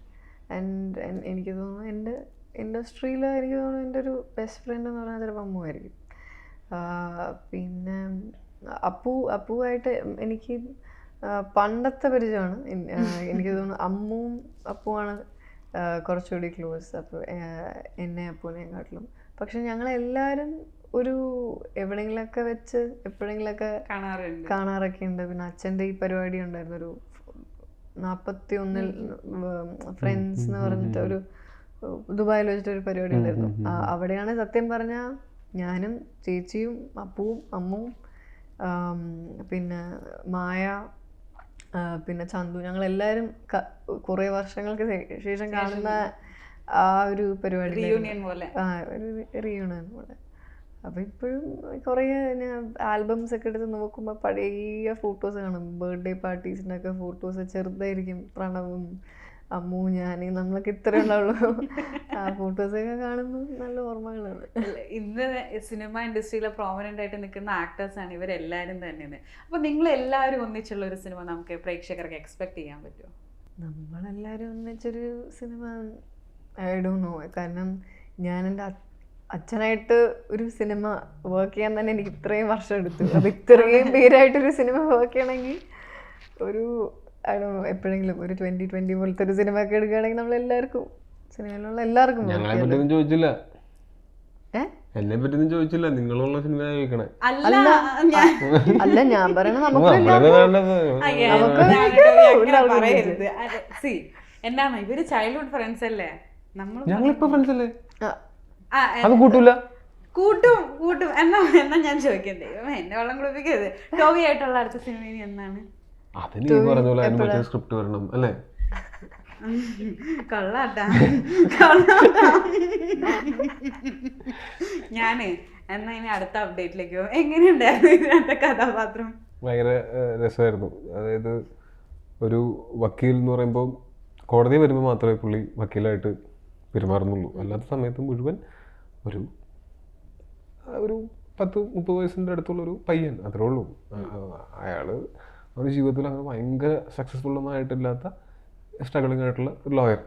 ആൻഡ് എനിക്ക് തോന്നുന്നു എന്റെ ഇൻഡസ്ട്രിയിൽ എനിക്ക് തോന്നുന്നു എന്റെ ഒരു ബെസ്റ്റ് ഫ്രണ്ട് എന്ന് പറഞ്ഞാൽ ചിലപ്പോൾ അമ്മുവായിരിക്കും. ആഹ് പിന്നെ അപ്പു അപ്പുവായിട്ട് എനിക്ക് പണ്ടത്തെ പരിചയമാണ്. എനിക്ക് തോന്നുന്നു അമ്മുവും അപ്പുവാണ് കുറച്ചുകൂടി ക്ലോസ്. അപ്പോൾ എന്നെ അപ്പുവിനെക്കാട്ടിലും. പക്ഷെ ഞങ്ങളെല്ലാവരും ഒരു എവിടെയെങ്കിലൊക്കെ വെച്ച് എപ്പോഴെങ്കിലൊക്കെ കാണാറുണ്ട്. കാണാറൊക്കെ ഉണ്ട് പിന്നെ അച്ഛന്റെ ഈ പരിപാടി ഉണ്ടായിരുന്നു. ഒരു നാൽപ്പത്തി ഒന്നിൽ ഫ്രണ്ട്സ് എന്ന് പറഞ്ഞിട്ട് ഒരു ദുബായിൽ വെച്ചിട്ട് ഒരു പരിപാടി ഉണ്ടായിരുന്നു. ആ, അവിടെയാണ് സത്യം പറഞ്ഞാൽ ഞാനും ചേച്ചിയും അപ്പുവും അമ്മുവും പിന്നെ മായ പിന്നെ ചന്തു. ഞങ്ങൾ എല്ലാവരും കുറേ വർഷങ്ങൾക്ക് ശേഷം കാണുന്ന ആ ഒരു പരിപാടി റിയൂണിയൻ പോലെ. ആ ഒരു റീയൂണിയൻ പോലെ. അപ്പോൾ ഇപ്പോഴും കുറേ ഞാൻ ആൽബംസ് ഒക്കെ എടുത്ത് നോക്കുമ്പോൾ പഴയ ഫോട്ടോസ് കാണും. ബർത്ത്ഡേ പാർട്ടീസിന്റെ ഒക്കെ ഫോട്ടോസ് ചെറുതായിരിക്കും പ്രണവും. അമ്മു ഞാൻ നമ്മളൊക്കെ ഇത്രേ ഉണ്ടാവുള്ളൂ ആ ഫോട്ടോസൊക്കെ കാണുമ്പോൾ നല്ല ഓർമ്മകളാണ്. ഇന്ന് സിനിമ ഇൻഡസ്ട്രിയിലെ പ്രോമിനന്റ് ആയിട്ട് നിൽക്കുന്ന ആക്ടേഴ്സ് ആണ് ഇവരെല്ലാവരും തന്നെയാണ്. അപ്പൊ നിങ്ങൾ എല്ലാവരും ഒന്നിച്ചുള്ള ഒരു സിനിമ നമുക്ക് പ്രേക്ഷകർക്ക് എക്സ്പെക്ട് ചെയ്യാൻ പറ്റുമോ നമ്മളെല്ലാവരും ഒന്നിച്ചൊരു സിനിമ ഐ ഡോ നോ കാരണം ഞാൻ എന്റെ അച്ഛനായിട്ട് ഒരു സിനിമ വർക്ക് ചെയ്യാൻ തന്നെ എനിക്ക് ഇത്രയും വർഷം എടുത്തു. അത് ഇത്രയും പേരായിട്ടൊരു സിനിമ വർക്ക് ചെയ്യണമെങ്കിൽ ഒരു എപ്പോഴെങ്കിലും ഒരു ട്വന്റി ട്വന്റി പോലത്തെ ഒരു സിനിമ ഒക്കെ എടുക്കുകയാണെങ്കിൽ നമ്മളെല്ലാവർക്കും സിനിമയിലുള്ള എല്ലാവർക്കും ഞങ്ങളെ. പറ്റിയൊന്നും ചോദിച്ചില്ല. എന്നെ പറ്റിയൊന്നും ചോദിച്ചില്ല നിങ്ങളുള്ള സിനിമ ചോദിക്കണേ. അല്ല ഞാൻ അല്ല ഞാൻ പറയണ നമുക്ക് നമ്മളൊക്കെ നമുക്ക് അങ്ങനെ ആൾക്കും സി എന്താണ്? ഇവർ ചൈൽഡ്ഹുഡ് ഫ്രണ്ട്സ് അല്ലേ? നമ്മൾ ഞങ്ങളിപ്പോ ഫ്രണ്ട്സ് അല്ലേ? അത് കൂട്ടൂല. കൂട്ടും കൂട്ടും. എന്നാ എന്നാ ഞാൻ ചോദിക്കണ്ടേ എന്നെ വെള്ളം കുളിപ്പിക്കരുത്. ടോവി ആയിട്ടുള്ള അടുത്ത സിനിമ ഇനി എന്നാണ് അതിന് നീ പറഞ്ഞ പോലെ അതിന് മറ്റേ സ്ക്രിപ്റ്റ് വരണം അല്ലേ? കൊള്ളാട്ടാ. കൊള്ളാട്ടാ. ഞാൻ എന്നാ ഇനി അടുത്ത അപ്ഡേറ്റിലേക്ക് പോകും എങ്ങനെയുണ്ടായിരുന്നു ഇതിനകത്തെ കഥാപാത്രം? ഭയങ്കര രസമായിരുന്നു. അതായത് ഒരു വക്കീൽ എന്ന് പറയുമ്പോൾ കോടതി വരുമ്പോൾ മാത്രമേ പുള്ളി വക്കീലായിട്ട് പെരുമാറുന്നുള്ളൂ. അല്ലാത്ത സമയത്ത് മുഴുവൻ ഒരു ഒരു പത്ത് മുപ്പത് വയസ്സിന്റെ അടുത്തുള്ളൊരു പയ്യൻ അത്രേ ഉള്ളൂ. അയാൾ അവരുടെ ജീവിതത്തിൽ അങ്ങനെ ഭയങ്കര സക്സസ്ഫുൾ ഒന്നും ആയിട്ടില്ലാത്ത സ്ട്രഗിളിംഗ് ആയിട്ടുള്ള ഒരു ലോയർ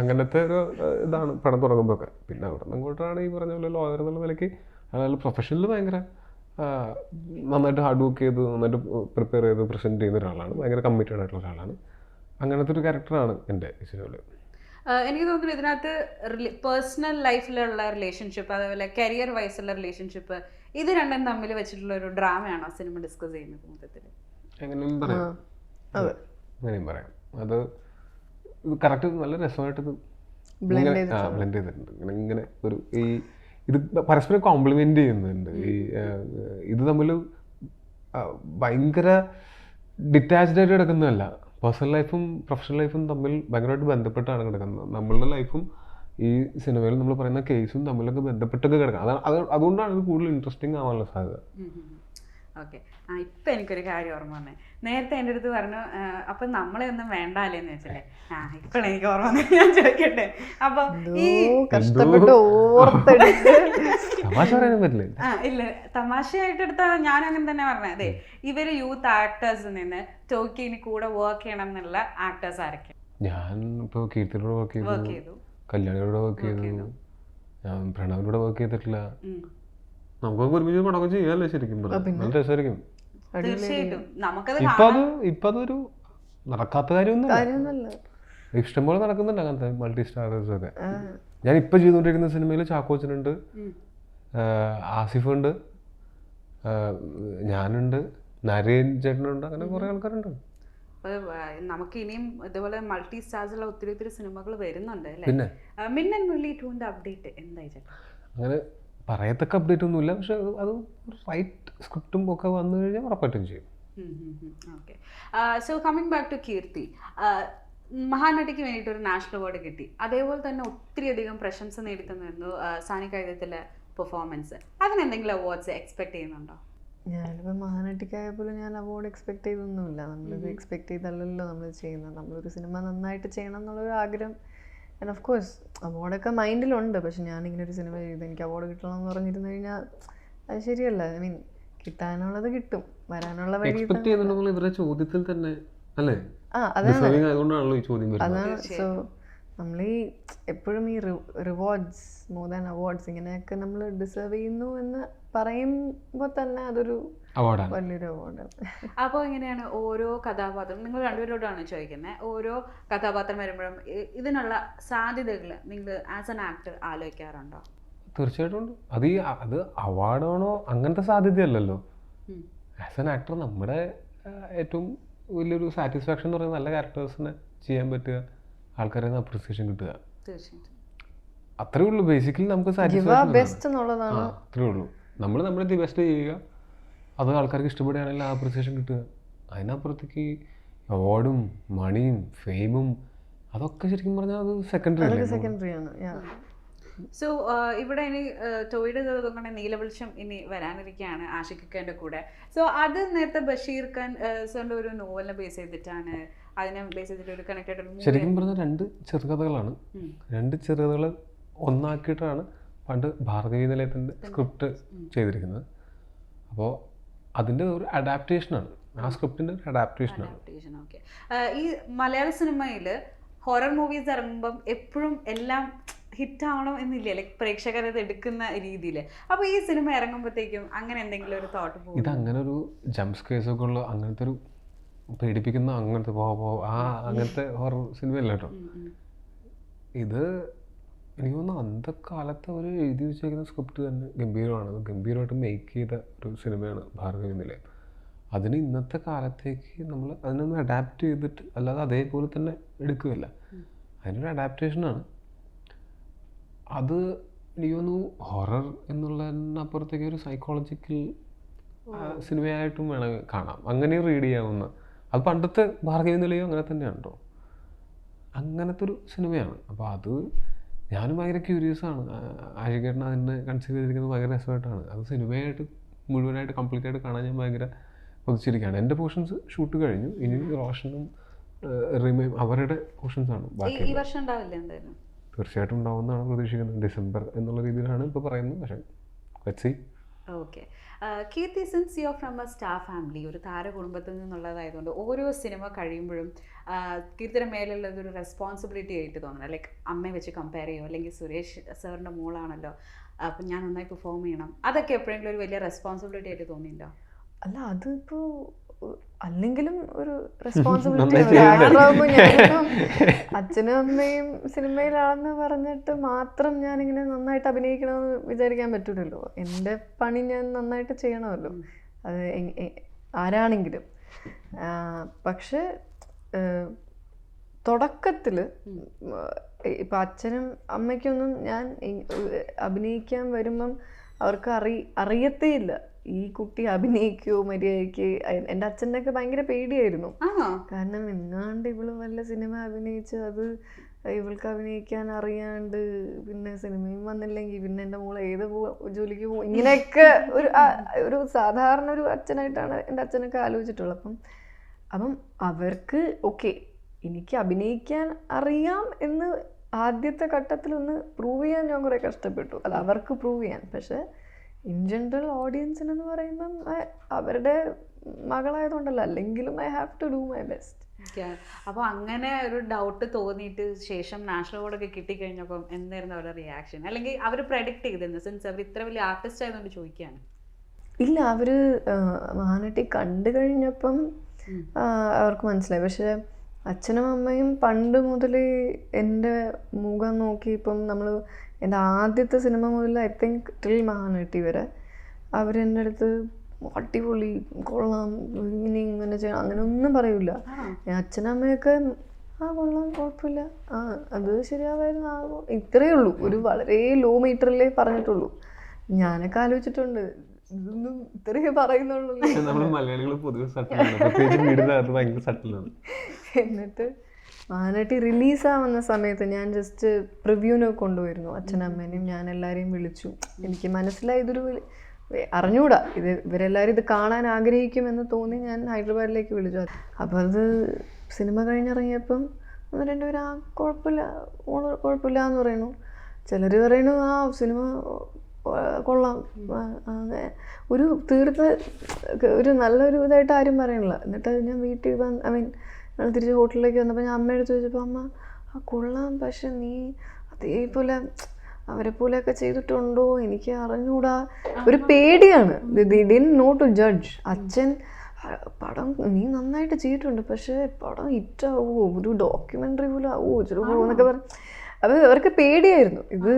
അങ്ങനത്തെ ഒരു ഇതാണ് പടം തുടങ്ങുമ്പോൾ ഒക്കെ പിന്നെ അവിടെ നിന്ന് അങ്ങോട്ടാണ് ഈ പറഞ്ഞ പോലെ ലോയർ എന്നുള്ള നിലയ്ക്ക് അയാൾ പ്രൊഫഷനിൽ ഭയങ്കര നന്നായിട്ട് ഹാർഡ് വർക്ക് ചെയ്ത് നന്നായിട്ട് പ്രിപ്പയർ ചെയ്ത് പ്രസന്റ് ചെയ്യുന്ന ഒരാളാണ്. ഭയങ്കര കമ്മിറ്റഡ് ആയിട്ടുള്ള ഒരാളാണ്. അങ്ങനത്തെ ഒരു ക്യാരക്ടറാണ് എന്റെ സിനിമയിൽ എനിക്ക് തോന്നുന്നു ഇതിനകത്ത് പേഴ്സണൽ ലൈഫിലുള്ള റിലേഷൻഷിപ്പ് അതേപോലെ കരിയർ വൈസുള്ള റിലേഷൻഷിപ്പ് ഇത് രണ്ടും തമ്മിൽ വെച്ചിട്ടുള്ള ഒരു ഡ്രാമയാണോ സിനിമ ഡിസ്കസ് ചെയ്യുന്നത് മൊത്തത്തിൽ എങ്ങനെയും പറയാം. അതെ. അങ്ങനെയും പറയാം. അത് കറക്റ്റ് നല്ല രസമായിട്ട് ബ്ലെൻഡ് ചെയ്തിട്ടുണ്ട്. ഇങ്ങനെ ഇങ്ങനെ ഒരു ഈ ഇത് പരസ്പരം കോംപ്ലിമെന്റ് ചെയ്യുന്നുണ്ട്. ഈ ഇത് തമ്മിൽ ഭയങ്കര ഡിറ്റാച്ച്ഡ് ആയിട്ട് കിടക്കുന്നതല്ല. പേഴ്സണൽ ലൈഫും പ്രൊഫഷണൽ ലൈഫും തമ്മിൽ ഭയങ്കരമായിട്ട് ബന്ധപ്പെട്ടാണ് കിടക്കുന്നത്. നമ്മളുടെ ലൈഫും ഈ സിനിമയിൽ നമ്മൾ പറയുന്ന കേസും തമ്മിലൊക്കെ ബന്ധപ്പെട്ടൊക്കെ കിടക്കുക അതാണ് അത് അതുകൊണ്ടാണ് ഇത് കൂടുതൽ ഇൻട്രസ്റ്റിംഗ് ആവാനുള്ള സാധ്യത. ഓക്കെ ആ ഇപ്പൊ എനിക്കൊരു കാര്യം ഓർമ്മ വന്നെ. നേരത്തെ എന്റെ അടുത്ത് പറഞ്ഞു അപ്പം അപ്പൊ നമ്മളെ ഒന്നും വേണ്ടാലേ എന്ന് വെച്ചല്ലേ? ആ ഇപ്പോഴും എനിക്ക് ഓർമ്മ വന്നെ ഞാൻ ചോദിക്കട്ടെ? അപ്പൊ ഈ കഷ്ടപ്പെട്ട് ഓർത്തെടുത്ത്. ആ ഇല്ല. തമാശയായിട്ട് എടുത്താ ഞാൻ അങ്ങനെ തന്നെ പറഞ്ഞത് അതെ ഇവർ യൂത്ത് ആക്ടേഴ്സിൽ നിന്ന് ടോക്കിന് കൂടെ വർക്ക് ചെയ്യണം എന്നുള്ള ആക്ടേഴ്സ് ആരൊക്കെ ഞാൻ ഇപ്പോൾ കീർത്തിനോട് വർക്ക് ചെയ്തു. കല്യാണിയോട് വർക്ക് ചെയ്തു. ഞാൻ പ്രണവിനോട് വർക്ക് ചെയ്തിട്ടില്ല. നമുക്കൊക്കെ ഒരുമിച്ച് പടമൊക്കെ ചെയ്യാല്ലേ ശരിക്കും. നല്ല രസമായിരിക്കും. തീർച്ചയായിട്ടും. നമുക്കത് ഇപ്പൊ അത് ഇപ്പൊ അതൊരു നടക്കാത്ത കാര്യമൊന്നും ഇഷ്ടംപോലെ നടക്കുന്നുണ്ട് അങ്ങനത്തെ മൾട്ടി സ്റ്റാറേഴ്സ് ഒക്കെ ഞാൻ ഇപ്പൊ ചെയ്തുകൊണ്ടിരിക്കുന്ന സിനിമയിൽ ചാക്കോച്ചനുണ്ട് ആസിഫ് ഉണ്ട് ഞാനുണ്ട് നരേൻ ചേട്ടനുണ്ട് അങ്ങനെ കുറെ ആൾക്കാരുണ്ട്. നമുക്ക് ഇനിയും ഇതുപോലെ മൾട്ടി സ്റ്റാർസുള്ള ഒത്തിരി ഒത്തിരി സിനിമകൾ വരുന്നുണ്ട് അല്ലേ? മിന്നൽ മുരളി ടൂന്റെ അപ്ഡേറ്റ് എന്തായി ചേട്ടാ? അങ്ങനെ പറയത്തക്ക അപ്ഡേറ്റ് ഒന്നുമില്ല. പക്ഷെ അത് റൈറ്റ് സ്ക്രിപ്റ്റും ഒക്കെ വന്നു കഴിഞ്ഞാൽ ഉറപ്പായിട്ടും ചെയ്യും. Okay so coming back to Keerthy. മഹാനടിക്ക് വേണ്ടിയിട്ട് ഒരു നാഷണൽ അവാർഡ് കിട്ടി. അതേപോലെ തന്നെ ഒത്തിരി അധികം പ്രശംസ നേടിത്തന്നിരുന്നു സാനി കൈതത്തിലെ പെർഫോമൻസ് അതിനെന്തെങ്കിലും അവാർഡ്സ് എക്സ്പെക്ട് ചെയ്യുന്നുണ്ടോ? ഞാനിപ്പോൾ മഹാനട്ടിക്കായപ്പോലും ഞാൻ അവാർഡ് എക്സ്പെക്ട് ചെയ്തൊന്നുമില്ല. നമ്മളിത് എക്സ്പെക്ട് ചെയ്തല്ലല്ലോ നമ്മൾ ചെയ്യുന്നത്. നമ്മളൊരു സിനിമ നന്നായിട്ട് ചെയ്യണം എന്നുള്ളൊരു ആഗ്രഹം ആൻഡ് ഓഫ് കോഴ്സ് അവാർഡൊക്കെ മൈൻഡിലുണ്ട് പക്ഷെ ഞാനിങ്ങനെ ഒരു സിനിമ ചെയ്ത് എനിക്ക് അവാർഡ് കിട്ടണം എന്ന് പറഞ്ഞിരുന്നു കഴിഞ്ഞാൽ അത് ശരിയല്ല. ഐ മീൻ കിട്ടാനുള്ളത് കിട്ടും. വരാനുള്ള വഴി ഇവരുടെ ചോദ്യത്തിൽ തന്നെ അല്ലേ? ആ അതാണ്. സോ നമ്മൾ ഈ എപ്പോഴും ഈ റിവാർഡ്സ് മോർ ദാൻ അവാർഡ്സ് ഇങ്ങനെയൊക്കെ നമ്മൾ ഡിസേർവ് ചെയ്യുന്നു എന്ന് പറയുമ്പോൾ തന്നെ അതൊരു അവാർഡാണ് വലിയൊരു അവാർഡാണ് അപ്പോൾ എങ്ങനെയാണ് ഓരോ കഥാപാത്രം? നിങ്ങൾ രണ്ടുപേരോടാണ് ചോദിക്കുന്നത് ഓരോ കഥാപാത്രം വരുമ്പോഴും ഇതിനുള്ള സാധ്യതകൾ നിങ്ങൾ ആസ് എൻ ആക്ടർ ആലോചിക്കാറുണ്ടോ? തീർച്ചയായിട്ടും ഉണ്ട്. അത് ഈ അത് അവാർഡാണോ അങ്ങനത്തെ സാധ്യതയല്ലല്ലോ. ആസ് എൻ ആക്ടർ നമ്മുടെ ഏറ്റവും വലിയൊരു സാറ്റിസ്ഫാക്ഷൻ എന്ന് പറയുന്നത് നല്ല ക്യാരക്ടേഴ്സിനെ ചെയ്യാൻ പറ്റുക ആൾക്കാരെ അപ്രിസിയേഷൻ കിട്ടുക. അത്രേ ഉള്ളൂ. ബേസിക്കലി നമുക്ക് സാറ്റിസ്ഫാക്ഷൻ അത്രേ ഉള്ളൂ. നമ്മൾ നമ്മുടെ ദി ബെസ്റ്റ് ചെയ്യുക. അത് ആൾക്കാർക്ക് ഇഷ്ടപ്പെടുകയാണെങ്കിൽ ആ അപ്രിസിയേഷൻ കിട്ടുക. അതിനപ്പുറത്തേക്ക് അവാർഡും മണിയും ഫെയിമും അതൊക്കെ ശരിക്കും പറഞ്ഞാൽ അത് സെക്കൻഡറി സെക്കൻഡറി ആണ് സോ ഇവിടെ ഇനി ടോയിഡ് തോന്നണ നീലവെളിച്ചം ഇനി വരാനിരിക്കുകയാണ് ആഷിഖ് കൂടെ. സോ അത് നേരത്തെ ബഷീർ ഖാൻ സാറിന്റെ ഒരു നോവലിനെ ബേസ് ചെയ്തിട്ടാണ് അതിനെ ബേസ് ചെയ്തിട്ട് ഒരു കണക്റ്റഡ് ശരിക്കും പറഞ്ഞാൽ രണ്ട് ചെറുകഥകളാണ്. രണ്ട് ചെറുകഥകൾ ഒന്നാക്കിയിട്ടാണ് പണ്ട് ഭാരതീയ നിലയത്തിന്റെ സ്ക്രിപ്റ്റ് ചെയ്തിരിക്കുന്നത്. അപ്പോൾ അതിന്റെ ഒരു അഡാപ്റ്റേഷനാണ് ആ സ്ക്രിപ്റ്റിന്റെ ഒരു അഡാപ്റ്റേഷനാണ് ഈ മലയാള സിനിമയിൽ ഹൊറർ മൂവീസ് ഇറങ്ങുമ്പം എപ്പോഴും എല്ലാം ഹിറ്റ് ആവണം എന്നില്ല ലൈക് പ്രേക്ഷകരെ എടുക്കുന്ന രീതിയിൽ അപ്പൊ ഈ സിനിമ ഇറങ്ങുമ്പോഴത്തേക്കും അങ്ങനെ എന്തെങ്കിലും ഒരു തോട്ട് പോകും? ഇത് അങ്ങനെ ഒരു ജംപ്സ് കേസൊക്കെ ഉള്ള അങ്ങനത്തെ ഒരു പേടിപ്പിക്കുന്ന അങ്ങനത്തെ പോ ആ അങ്ങനത്തെ ഹൊറർ സിനിമയല്ല കേട്ടോ. ഇത് എനിക്ക് തോന്നുന്നു അന്ത കാലത്ത് അവർ എഴുതി വെച്ചേക്കുന്ന സ്ക്രിപ്റ്റ് തന്നെ ഗംഭീരമാണ്. ഗംഭീരമായിട്ട് മേക്ക് ചെയ്ത ഒരു സിനിമയാണ് ഭാർഗവി നിലയം അതിന് ഇന്നത്തെ കാലത്തേക്ക് നമ്മൾ അതിനൊന്ന് അഡാപ്റ്റ് ചെയ്തിട്ട് അല്ലാതെ അതേപോലെ തന്നെ എടുക്കുകയല്ല. അതിനൊരു അഡാപ്റ്റേഷനാണ് അത് എനിക്ക് തോന്നുന്നു ഹൊറർ എന്നുള്ളതിനപ്പുറത്തേക്ക് ഒരു സൈക്കോളജിക്കൽ സിനിമയായിട്ടും വേണമെങ്കിൽ കാണാം. അങ്ങനെ റീഡ് ചെയ്യാവുന്ന. അത് പണ്ടത്തെ ഭാർഗവി അങ്ങനെ തന്നെയാണ് കേട്ടോ അങ്ങനത്തെ ഒരു സിനിമയാണ് അപ്പോൾ അത് ഞാനും ഭയങ്കര ക്യൂരിയസ് ആണ്. ആഷികേട്ടൻ അതിനെ കൺസീവ് ചെയ്തിരിക്കുന്നത് ഭയങ്കര രസമായിട്ടാണ്. അത് സിനിമയായിട്ട് മുഴുവനായിട്ട് കംപ്ലീറ്റ് ആയിട്ട് കാണാൻ ഞാൻ ഭയങ്കര കൊതിച്ചിരിക്കുകയാണ്. എന്റെ പോർഷൻസ് ഷൂട്ട് കഴിഞ്ഞു. ഇനി റോഷനും റിമയും അവരുടെ പോർഷൻസ് ആണ് ബാക്കി തീർച്ചയായിട്ടും ഉണ്ടാവുമെന്നാണ് പ്രതീക്ഷിക്കുന്നത്. ഡിസംബർ എന്നുള്ള രീതിയിലാണ് ഇപ്പോൾ പറയുന്നത്. പക്ഷേ വെച്ച് okay Keerthy since you from a star family ഒരു താര കുടുംബത്തിൽ നിന്നുള്ളതായതുകൊണ്ട് ഓരോ സിനിമ കഴിയുമ്പോഴും കീർത്തിയുടെ മേലുള്ളത് ഒരു റെസ്പോൺസിബിലിറ്റി ആയിട്ട് തോന്നണം. ലൈക്ക് അമ്മയെ വെച്ച് കമ്പയർ ചെയ്യുമോ അല്ലെങ്കിൽ സുരേഷ് സാറിന്റെ മോളാണല്ലോ. അപ്പം ഞാൻ നന്നായി പെർഫോം ചെയ്യണം. അതൊക്കെ എപ്പോഴെങ്കിലും ഒരു വലിയ റെസ്പോൺസിബിലിറ്റി ആയിട്ട് തോന്നിയിട്ടുണ്ടോ? അല്ല അതിപ്പോൾ അല്ലെങ്കിലും ഒരു റെസ്പോൺസിബിലിറ്റി? അച്ഛനും അമ്മയും സിനിമയിലാണെന്ന് പറഞ്ഞിട്ട് മാത്രം ഞാനിങ്ങനെ നന്നായിട്ട് അഭിനയിക്കണമെന്ന് വിചാരിക്കാൻ പറ്റൂലല്ലോ. എന്റെ പണി ഞാൻ നന്നായിട്ട് ചെയ്യണമല്ലോ. അത് ആരാണെങ്കിലും. പക്ഷെ തുടക്കത്തിൽ ഇപ്പം അച്ഛനും അമ്മയ്ക്കൊന്നും ഞാൻ അഭിനയിക്കാൻ വരുമ്പം അവർക്ക് അറി അറിയത്തേയില്ല. ഈ കുട്ടി അഭിനയിക്കോ മര്യാദയ്ക്ക്. എന്റെ അച്ഛനൊക്കെ ഭയങ്കര പേടിയായിരുന്നു. കാരണം എങ്ങാണ്ട് ഇവൾ വല്ല സിനിമ അഭിനയിച്ച് അത് ഇവൾക്ക് അഭിനയിക്കാൻ അറിയാണ്ട് പിന്നെ സിനിമയും വന്നില്ലെങ്കിൽ പിന്നെ എന്റെ മോളെ ഏത് ജോലിക്ക് പോകും ഇങ്ങനെയൊക്കെ ഒരു ഒരു സാധാരണ ഒരു അച്ഛനായിട്ടാണ് എന്റെ അച്ഛനൊക്കെ ആലോചിച്ചിട്ടുള്ളത്. അപ്പം അപ്പം അവർക്ക് ഓക്കെ എനിക്ക് അഭിനയിക്കാൻ അറിയാം എന്ന് ആദ്യത്തെ ഘട്ടത്തിലൊന്ന് പ്രൂവ് ചെയ്യാൻ ഞാൻ കുറേ കഷ്ടപ്പെട്ടു. അത് അവർക്ക് പ്രൂവ് ചെയ്യാൻ. പക്ഷേ ഇൻ ജനറൽ ഓഡിയൻസിനെന്ന് പറയുമ്പം അവരുടെ മകളായതുകൊണ്ടല്ല. അല്ലെങ്കിലും I have to do my best അപ്പോൾ അങ്ങനെ ഒരു ഡൗട്ട് തോന്നിയിട്ട് ശേഷം നാഷണൽ അവാർഡൊക്കെ കിട്ടിക്കഴിഞ്ഞപ്പം എന്തായിരുന്നു അവരുടെ റിയാക്ഷൻ അല്ലെങ്കിൽ അവർ പ്രഡിക്റ്റ് ചെയ്തിരുന്നു സിൻസ് അവർ ഇത്ര വലിയ ആർട്ടിസ്റ്റ് ആയതുകൊണ്ട് ചോദിക്കുകയാണ്. ഇല്ല അവർ മഹാനട്ടി കണ്ടു കഴിഞ്ഞപ്പം അവർക്ക് മനസ്സിലായി. പക്ഷേ അച്ഛനും അമ്മയും പണ്ട് മുതൽ എന്റെ മുഖം നോക്കി ഇപ്പം നമ്മൾ എന്റെ ആദ്യത്തെ സിനിമ മുതൽ ഐ തിങ്ക് ടിൽ മഹാനട്ടി വരെ. അവരെന്റെ അടുത്ത് അടിപൊളി കൊള്ളാം ഇങ്ങനെ ഇങ്ങനെ ചെയ്യണം അങ്ങനെ ഒന്നും പറയൂല. ഞാൻ അച്ഛനമ്മയൊക്കെ ആ കൊള്ളാം കുഴപ്പമില്ല. ആ അത് ശരിയാവായിരുന്നു ആ ഇത്രയേ ഉള്ളൂ. ഒരു വളരെ ലോ മീറ്ററിലേ പറഞ്ഞിട്ടുള്ളൂ. ഞാനൊക്കെ ആലോചിച്ചിട്ടുണ്ട് ഇതൊന്നും ഇത്രയേ പറയുന്നുള്ളൂ. നമ്മൾ മലയാളികൾ പൊതുവെ സട്ടിലാണ് പ്രത്യേകിച്ച് വീടിന്റെ അകത്ത് ഭയങ്കര സട്ടിലാണ് എന്നിട്ട് മാനാട്ടി റിലീസാവുന്ന സമയത്ത് ഞാൻ ജസ്റ്റ് പ്രിവ്യൂനെ കൊണ്ടുപോയിരുന്നു അച്ഛനമ്മേനെയും ഞാൻ എല്ലാവരെയും വിളിച്ചു. എനിക്ക് മനസ്സിലായി ഇതൊരു അറിഞ്ഞൂടാ. ഇത് ഇവരെല്ലാവരും ഇത് കാണാൻ ആഗ്രഹിക്കുമെന്ന് തോന്നി ഞാൻ ഹൈദരാബാദിലേക്ക് വിളിച്ചു. അപ്പോൾ അത് സിനിമ കഴിഞ്ഞിറങ്ങിയപ്പം ഒന്ന് രണ്ടുപേരും ആ കുഴപ്പമില്ല ഓൾ കുഴപ്പമില്ല എന്ന് പറയുന്നു. ചിലർ പറയുന്നു ആ സിനിമ കൊള്ളാം. ഒരു തീർത്ത ഒരു നല്ലൊരു ഇതായിട്ട് ആരും പറയണില്ല. എന്നിട്ട് ഞാൻ വീട്ടിൽ വന്ന് ഐ മീൻ ഞങ്ങൾ തിരിച്ച് ഹോട്ടലിലേക്ക് വന്നപ്പോൾ ഞാൻ അമ്മയോട് ചോദിച്ചപ്പോൾ അമ്മ ആ കൊള്ളാം പക്ഷെ നീ അതേപോലെ അവരെ പോലെയൊക്കെ ചെയ്തിട്ടുണ്ടോ? എനിക്ക് അറിഞ്ഞൂടാ. ഒരു പേടിയാണ്. നോ ടു ജഡ്ജ് അച്ഛൻ പടം നീ നന്നായിട്ട് ചെയ്തിട്ടുണ്ട്. പക്ഷേ പടം ഹിറ്റാവോ? ഒരു ഡോക്യുമെന്ററി പോലും ആവോ? ചിലപ്പോൾ എന്നൊക്കെ പറഞ്ഞു അപ്പോൾ അവർക്ക് പേടിയായിരുന്നു. ഇത്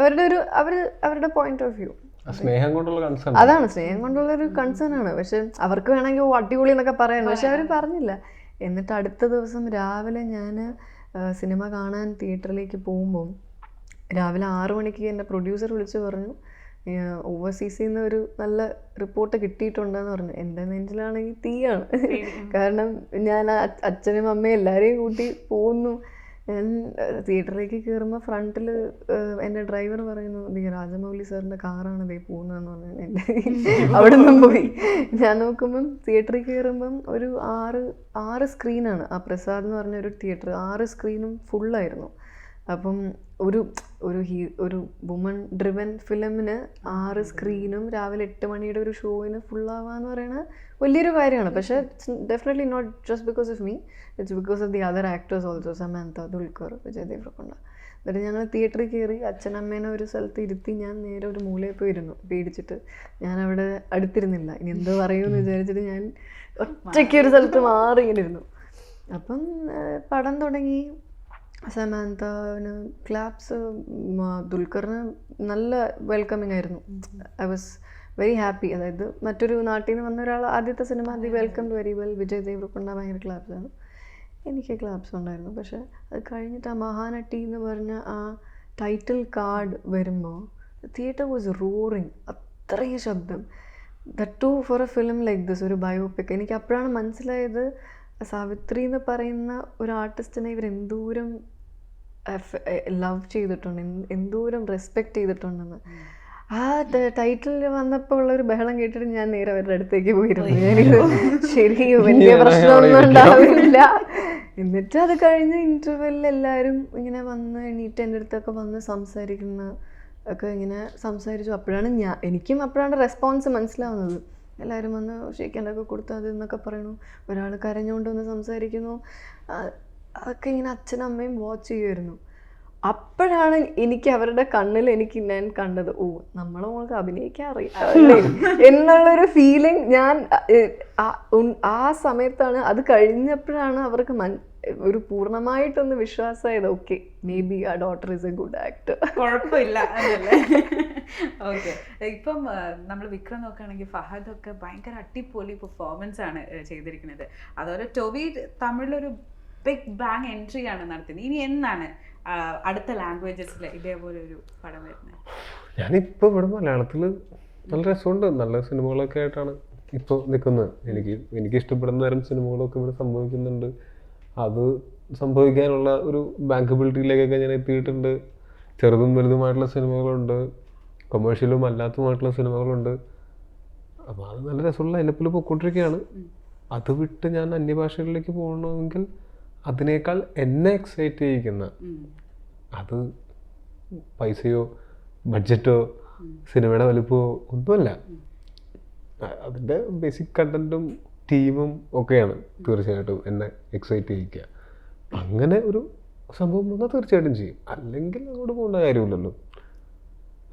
അവരുടെ ഒരു അവർ അവരുടെ പോയിന്റ് ഓഫ് വ്യൂ സ്നേഹം കൊണ്ടുള്ള കൺസേൺ അതാണ് സ്നേഹം കൊണ്ടുള്ള ഒരു കൺസേൺ ആണ്. പക്ഷെ അവർക്ക് വേണമെങ്കിൽ ഓ അടിപൊളി എന്നൊക്കെ പറയാൻ പക്ഷെ അവർ പറഞ്ഞില്ല. എന്നിട്ട് അടുത്ത ദിവസം രാവിലെ ഞാൻ സിനിമ കാണാൻ തിയേറ്ററിലേക്ക് പോകുമ്പോൾ രാവിലെ ആറു മണിക്ക് എന്റെ പ്രൊഡ്യൂസർ വിളിച്ച് പറഞ്ഞു ഓവർസീസിൽ നിന്ന് ഒരു നല്ല റിപ്പോർട്ട് കിട്ടിയിട്ടുണ്ടെന്ന് പറഞ്ഞു. എന്റെ നെഞ്ചിലാണെങ്കിൽ തീയാണ്. കാരണം ഞാൻ അച്ഛനും അമ്മയും എല്ലാവരെയും കൂട്ടി പോകുന്നു. ഞാൻ തിയേറ്ററിലേക്ക് കയറുമ്പോൾ ഫ്രണ്ടിൽ എന്റെ ഡ്രൈവർ പറയുന്നു ദേ രാജമൗലി സാറിന്റെ കാറാണ് ദേ പോകുന്നതെന്ന് പറഞ്ഞു എന്റെ അവിടെ നിന്നും പോയി. ഞാൻ നോക്കുമ്പം തിയേറ്ററിൽ കയറുമ്പം ഒരു ആറ് ആറ് സ്ക്രീനാണ്. ആ പ്രസാദ് എന്ന് പറഞ്ഞ ഒരു തിയേറ്റർ ആറ് സ്ക്രീനും ഫുള്ളായിരുന്നു അപ്പം ഒരു ഒരു ഹീ ഒരു വുമൺ ഡ്രിവൻ ഫിലിമിന് ആറ് സ്ക്രീനും രാവിലെ എട്ട് മണിയുടെ ഒരു ഷോയിന് ഫുള്ളാവാന്ന് പറയുന്നത് വലിയൊരു കാര്യമാണ്. പക്ഷേ definitely not just because of me it's because of the other actors also Samantha Dulquer Vijay Deverakonda എന്നിട്ട് ഞങ്ങൾ തിയേറ്ററിൽ കയറി അച്ഛനമ്മേനെ ഒരു സ്ഥലത്ത് ഇരുത്തി ഞാൻ നേരെ ഒരു മൂലയിൽ പോയിരുന്നു പേടിച്ചിട്ട് ഞാൻ അവിടെ അടുത്തിരുന്നില്ല. ഇനി എന്തോ പറയുമെന്ന് വിചാരിച്ചിട്ട് ഞാൻ ഒറ്റയ്ക്ക് ഒരു സ്ഥലത്ത് മാറി ഇങ്ങനെ ഇരുന്നു അപ്പം പടം തുടങ്ങി. സമാന്തന് ക്ലാപ്സ് ദുൽഖറിന് നല്ല വെൽക്കമിങ് ആയിരുന്നു. ഐ വാസ് വെരി ഹാപ്പി അതായത് മറ്റൊരു നാട്ടിൽ നിന്ന് വന്ന ഒരാൾ ആദ്യത്തെ cinema the welcome very well Vijay Deverakonda ഭയങ്കര ക്ലാപ്സാണ് എനിക്ക് ക്ലാപ്സ് ഉണ്ടായിരുന്നു. പക്ഷേ അത് കഴിഞ്ഞിട്ട് ആ മഹാനട്ടി എന്ന് പറഞ്ഞ ആ ടൈറ്റിൽ കാർഡ് വരുമ്പോൾ തിയേറ്റർ വാസ് റോറിങ് അത്രയും ശബ്ദം. The to for a film like this ഒരു ബയോപിക് എനിക്ക് അപ്പോഴാണ് മനസ്സിലായത് സാവിത്രി എന്ന് പറയുന്ന ഒരു ആർട്ടിസ്റ്റിനെ ഇവർ എന്തോരം ലവ് ചെയ്തിട്ടുണ്ട് എന്ത് എന്തോരം റെസ്പെക്റ്റ് ചെയ്തിട്ടുണ്ടെന്ന്. ആ ടൈറ്റിൽ വന്നപ്പോൾ ഉള്ള ഒരു ബഹളം കേട്ടിട്ട് ഞാൻ നേരെ അവരുടെ അടുത്തേക്ക് പോയിരുന്നു. ഞാനിത് ശരി വലിയ പ്രശ്നമൊന്നും ഉണ്ടാവില്ല എന്നിട്ട് അത് കഴിഞ്ഞ് ഇന്റർവ്യൂവിൽ എല്ലാവരും ഇങ്ങനെ വന്ന് എണീറ്റ് എന്റെ അടുത്തൊക്കെ വന്ന് സംസാരിക്കുന്ന ഒക്കെ ഇങ്ങനെ സംസാരിച്ചു. അപ്പോഴാണ് ഞാൻ എനിക്കും അപ്പോഴാണ് റെസ്പോൺസ് മനസ്സിലാവുന്നത്. എല്ലാവരും വന്ന് ഷേക്കന്റെയൊക്കെ കൊടുത്ത് അത് എന്നൊക്കെ പറയണു ഒരാൾ കരഞ്ഞുകൊണ്ട് വന്ന് സംസാരിക്കുന്നു. അതൊക്കെ ഇങ്ങനെ അച്ഛനും അമ്മയും വാച്ച് ചെയ്യുമായിരുന്നു. അപ്പോഴാണ് എനിക്ക് അവരുടെ കണ്ണിൽ എനിക്ക് ഞാൻ കണ്ടത് ഓ നമ്മളെ മോൾക്ക് അഭിനയിക്കാൻ അറിയാം. എന്നുള്ളൊരു ഫീലിംഗ് ഞാൻ ആ- സമയത്താണ്. അത് കഴിഞ്ഞപ്പോഴാണ് അവർക്ക് മൻ ഒരു പൂർണമായിട്ടൊന്ന് വിശ്വാസമായത്. ഓക്കെ മേ ബി ആ daughter is a good actor കുഴപ്പമില്ല ഓക്കെ ഇപ്പം നമ്മൾ വിക്രം നോക്കുകയാണെങ്കിൽ ഫഹദ് ഒക്കെ ഭയങ്കര അട്ടിപ്പൊളി പെർഫോമൻസ് ആണ് ചെയ്തിരിക്കുന്നത്. അതുപോലെ ടൊവി തമിഴിലൊരു ബിഗ് ബാങ് എൻട്രി ആണ് നടത്തുന്നത് ഇനി എന്നാണ് അടുത്ത ലാംഗ്വേജസിൽ ഇതേപോലെ ഒരു പടം വരുന്നത് ഞാനിപ്പോൾ ഇവിടെ മലയാളത്തിൽ നല്ല രസമുണ്ട്. നല്ല സിനിമകളൊക്കെ ആയിട്ടാണ് ഇപ്പോൾ നിൽക്കുന്നത് എനിക്ക് എനിക്ക് ഇഷ്ടപ്പെടുന്ന തരം സിനിമകളൊക്കെ ഇവിടെ സംഭവിക്കുന്നുണ്ട്. അത് സംഭവിക്കാനുള്ള ഒരു ബാങ്കബിലിറ്റിയിലേക്കൊക്കെ ഞാൻ എത്തിയിട്ടുണ്ട്. ചെറുതും വലുതുമായിട്ടുള്ള സിനിമകളുണ്ട്. കൊമേഴ്ഷ്യലും അല്ലാത്തതുമായിട്ടുള്ള സിനിമകളുണ്ട്. അപ്പോൾ അത് നല്ല രസമുള്ള അതിനെപ്പോലും പൊയ്ക്കൊണ്ടിരിക്കുകയാണ്. അത് വിട്ട് ഞാൻ അന്യഭാഷകളിലേക്ക് പോകണമെങ്കിൽ അതിനേക്കാൾ എന്നെ എക്സൈറ്റ് ചെയ്യിക്കുന്ന അത് പൈസയോ ബഡ്ജറ്റോ സിനിമയുടെ വലുപ്പമോ ഒന്നുമല്ല. അതിന്റെ ബേസിക് കണ്ടന്റും ടീമും ഒക്കെയാണ് തീർച്ചയായിട്ടും എന്നെ എക്സൈറ്റ് ചെയ്യിക്കുക. അങ്ങനെ ഒരു സംഭവം വന്നാൽ തീർച്ചയായിട്ടും ചെയ്യും. അല്ലെങ്കിൽ അങ്ങോട്ട് പോകേണ്ട കാര്യമില്ലല്ലോ.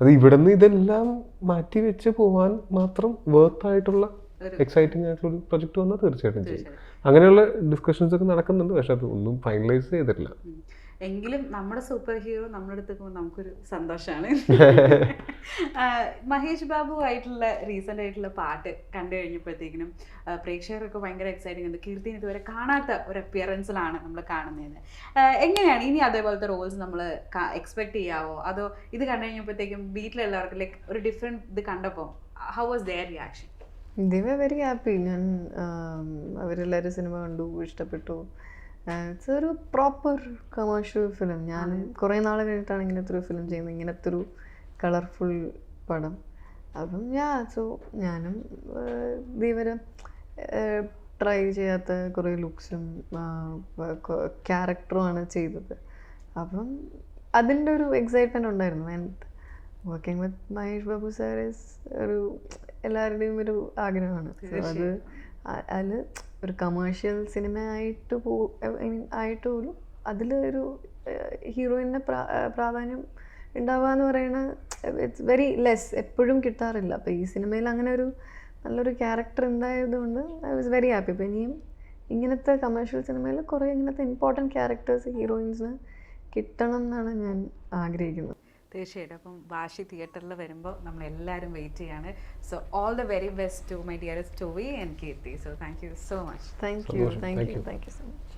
അത് ഇവിടെ നിന്ന് ഇതെല്ലാം മാറ്റി വെച്ച് പോകാൻ മാത്രം വേർത്ത് ആയിട്ടുള്ള എക്സൈറ്റിംഗ് ആയിട്ടുള്ള ഒരു പ്രൊജക്റ്റ് വന്നാൽ തീർച്ചയായിട്ടും ചെയ്യും. അങ്ങനെയുള്ള ഡിസ്കഷൻസ് ഒക്കെ നടക്കുന്നുണ്ട്. പക്ഷെ അത് ഒന്നും ഫൈനലൈസ് ചെയ്തിട്ടില്ല. എങ്കിലും നമ്മുടെ സൂപ്പർ ഹീറോ നമ്മുടെ അടുത്ത് നമുക്കൊരു സന്തോഷമാണ് മഹേഷ് ബാബു ആയിട്ടുള്ള റീസെന്റ് ആയിട്ടുള്ള പാട്ട് കണ്ടു കഴിഞ്ഞപ്പോഴത്തേക്കിനും പ്രേക്ഷകർക്ക് പ്രേക്ഷകരൊക്കെ ഭയങ്കര എക്സൈറ്റിംഗ് ഉണ്ട്. കീർത്തി ഇതുവരെ കാണാത്ത ഒരു അപ്പിയറൻസിലാണ് നമ്മൾ കാണുന്നത്. എങ്ങനെയാണ് ഇനി അതേപോലത്തെ റോൾസ് നമ്മൾ എക്സ്പെക്ട് ചെയ്യാവോ? അതോ ഇത് കണ്ടു കഴിഞ്ഞപ്പോഴത്തേക്കും വീട്ടിലുള്ളവർക്ക് ലൈക്ക് ഒരു ഡിഫറെന്റ് ഇത് കണ്ടപ്പോൾ how was their reaction they were very happy ഞാൻ അവരെല്ലാവരും സിനിമ കണ്ടു ഇഷ്ടപ്പെട്ടു. ഇറ്റ്സ് ഒരു പ്രോപ്പർ കമേഴ്ഷ്യൽ ഫിലിം ഞാൻ കുറേ നാൾ കഴിഞ്ഞിട്ടാണ് ഇങ്ങനത്തെ ഒരു ഫിലിം ചെയ്യുന്നത്. ഇങ്ങനത്തെ ഒരു കളർഫുൾ പടം. അപ്പം ഞാൻ സോ ഞാനും ദീവരം ട്രൈ ചെയ്യാത്ത കുറേ ലുക്സും ക്യാരക്ടറുമാണ് ചെയ്തത്. അപ്പം അതിന്റെ ഒരു എക്സൈറ്റ്മെന്റ് ഉണ്ടായിരുന്നു. And working with Mahesh Babu sir is ഒരു എല്ലാവരുടെയും ഒരു ആഗ്രഹമാണ്. അത് അതിൽ ഒരു കമേഴ്ഷ്യൽ സിനിമ ആയിട്ട് പോ ഐ മീൻ ആയിട്ട് പോലും അതിൽ ഒരു ഹീറോയിന്റെ പ്രാധാന്യം ഉണ്ടാവുക എന്ന് പറയുന്നത് ഇറ്റ്സ് വെരി ലെസ് എപ്പോഴും കിട്ടാറില്ല. അപ്പോൾ ഈ സിനിമയിൽ അങ്ങനെ ഒരു നല്ലൊരു ക്യാരക്ടർ ഉണ്ടായതുകൊണ്ട് ഐ വാസ് വെരി ഹാപ്പി അപ്പോൾ ഇനിയും ഇങ്ങനത്തെ കമേഴ്ഷ്യൽ സിനിമയിൽ കുറേ ഇങ്ങനത്തെ ഇമ്പോർട്ടന്റ് ക്യാരക്ടേഴ്സ് ഹീറോയിൻസ് കിട്ടണം എന്നാണ് ഞാൻ ആഗ്രഹിക്കുന്നത്. തീർച്ചയായിട്ടും. അപ്പം വാശി തിയേറ്ററിൽ വരുമ്പോൾ നമ്മൾ എല്ലാവരും വെയിറ്റ് ചെയ്യാണ്. So all the very best to my dearest V and Keerthy so thank you so much thank you. Thank Thank you you. Thank you so much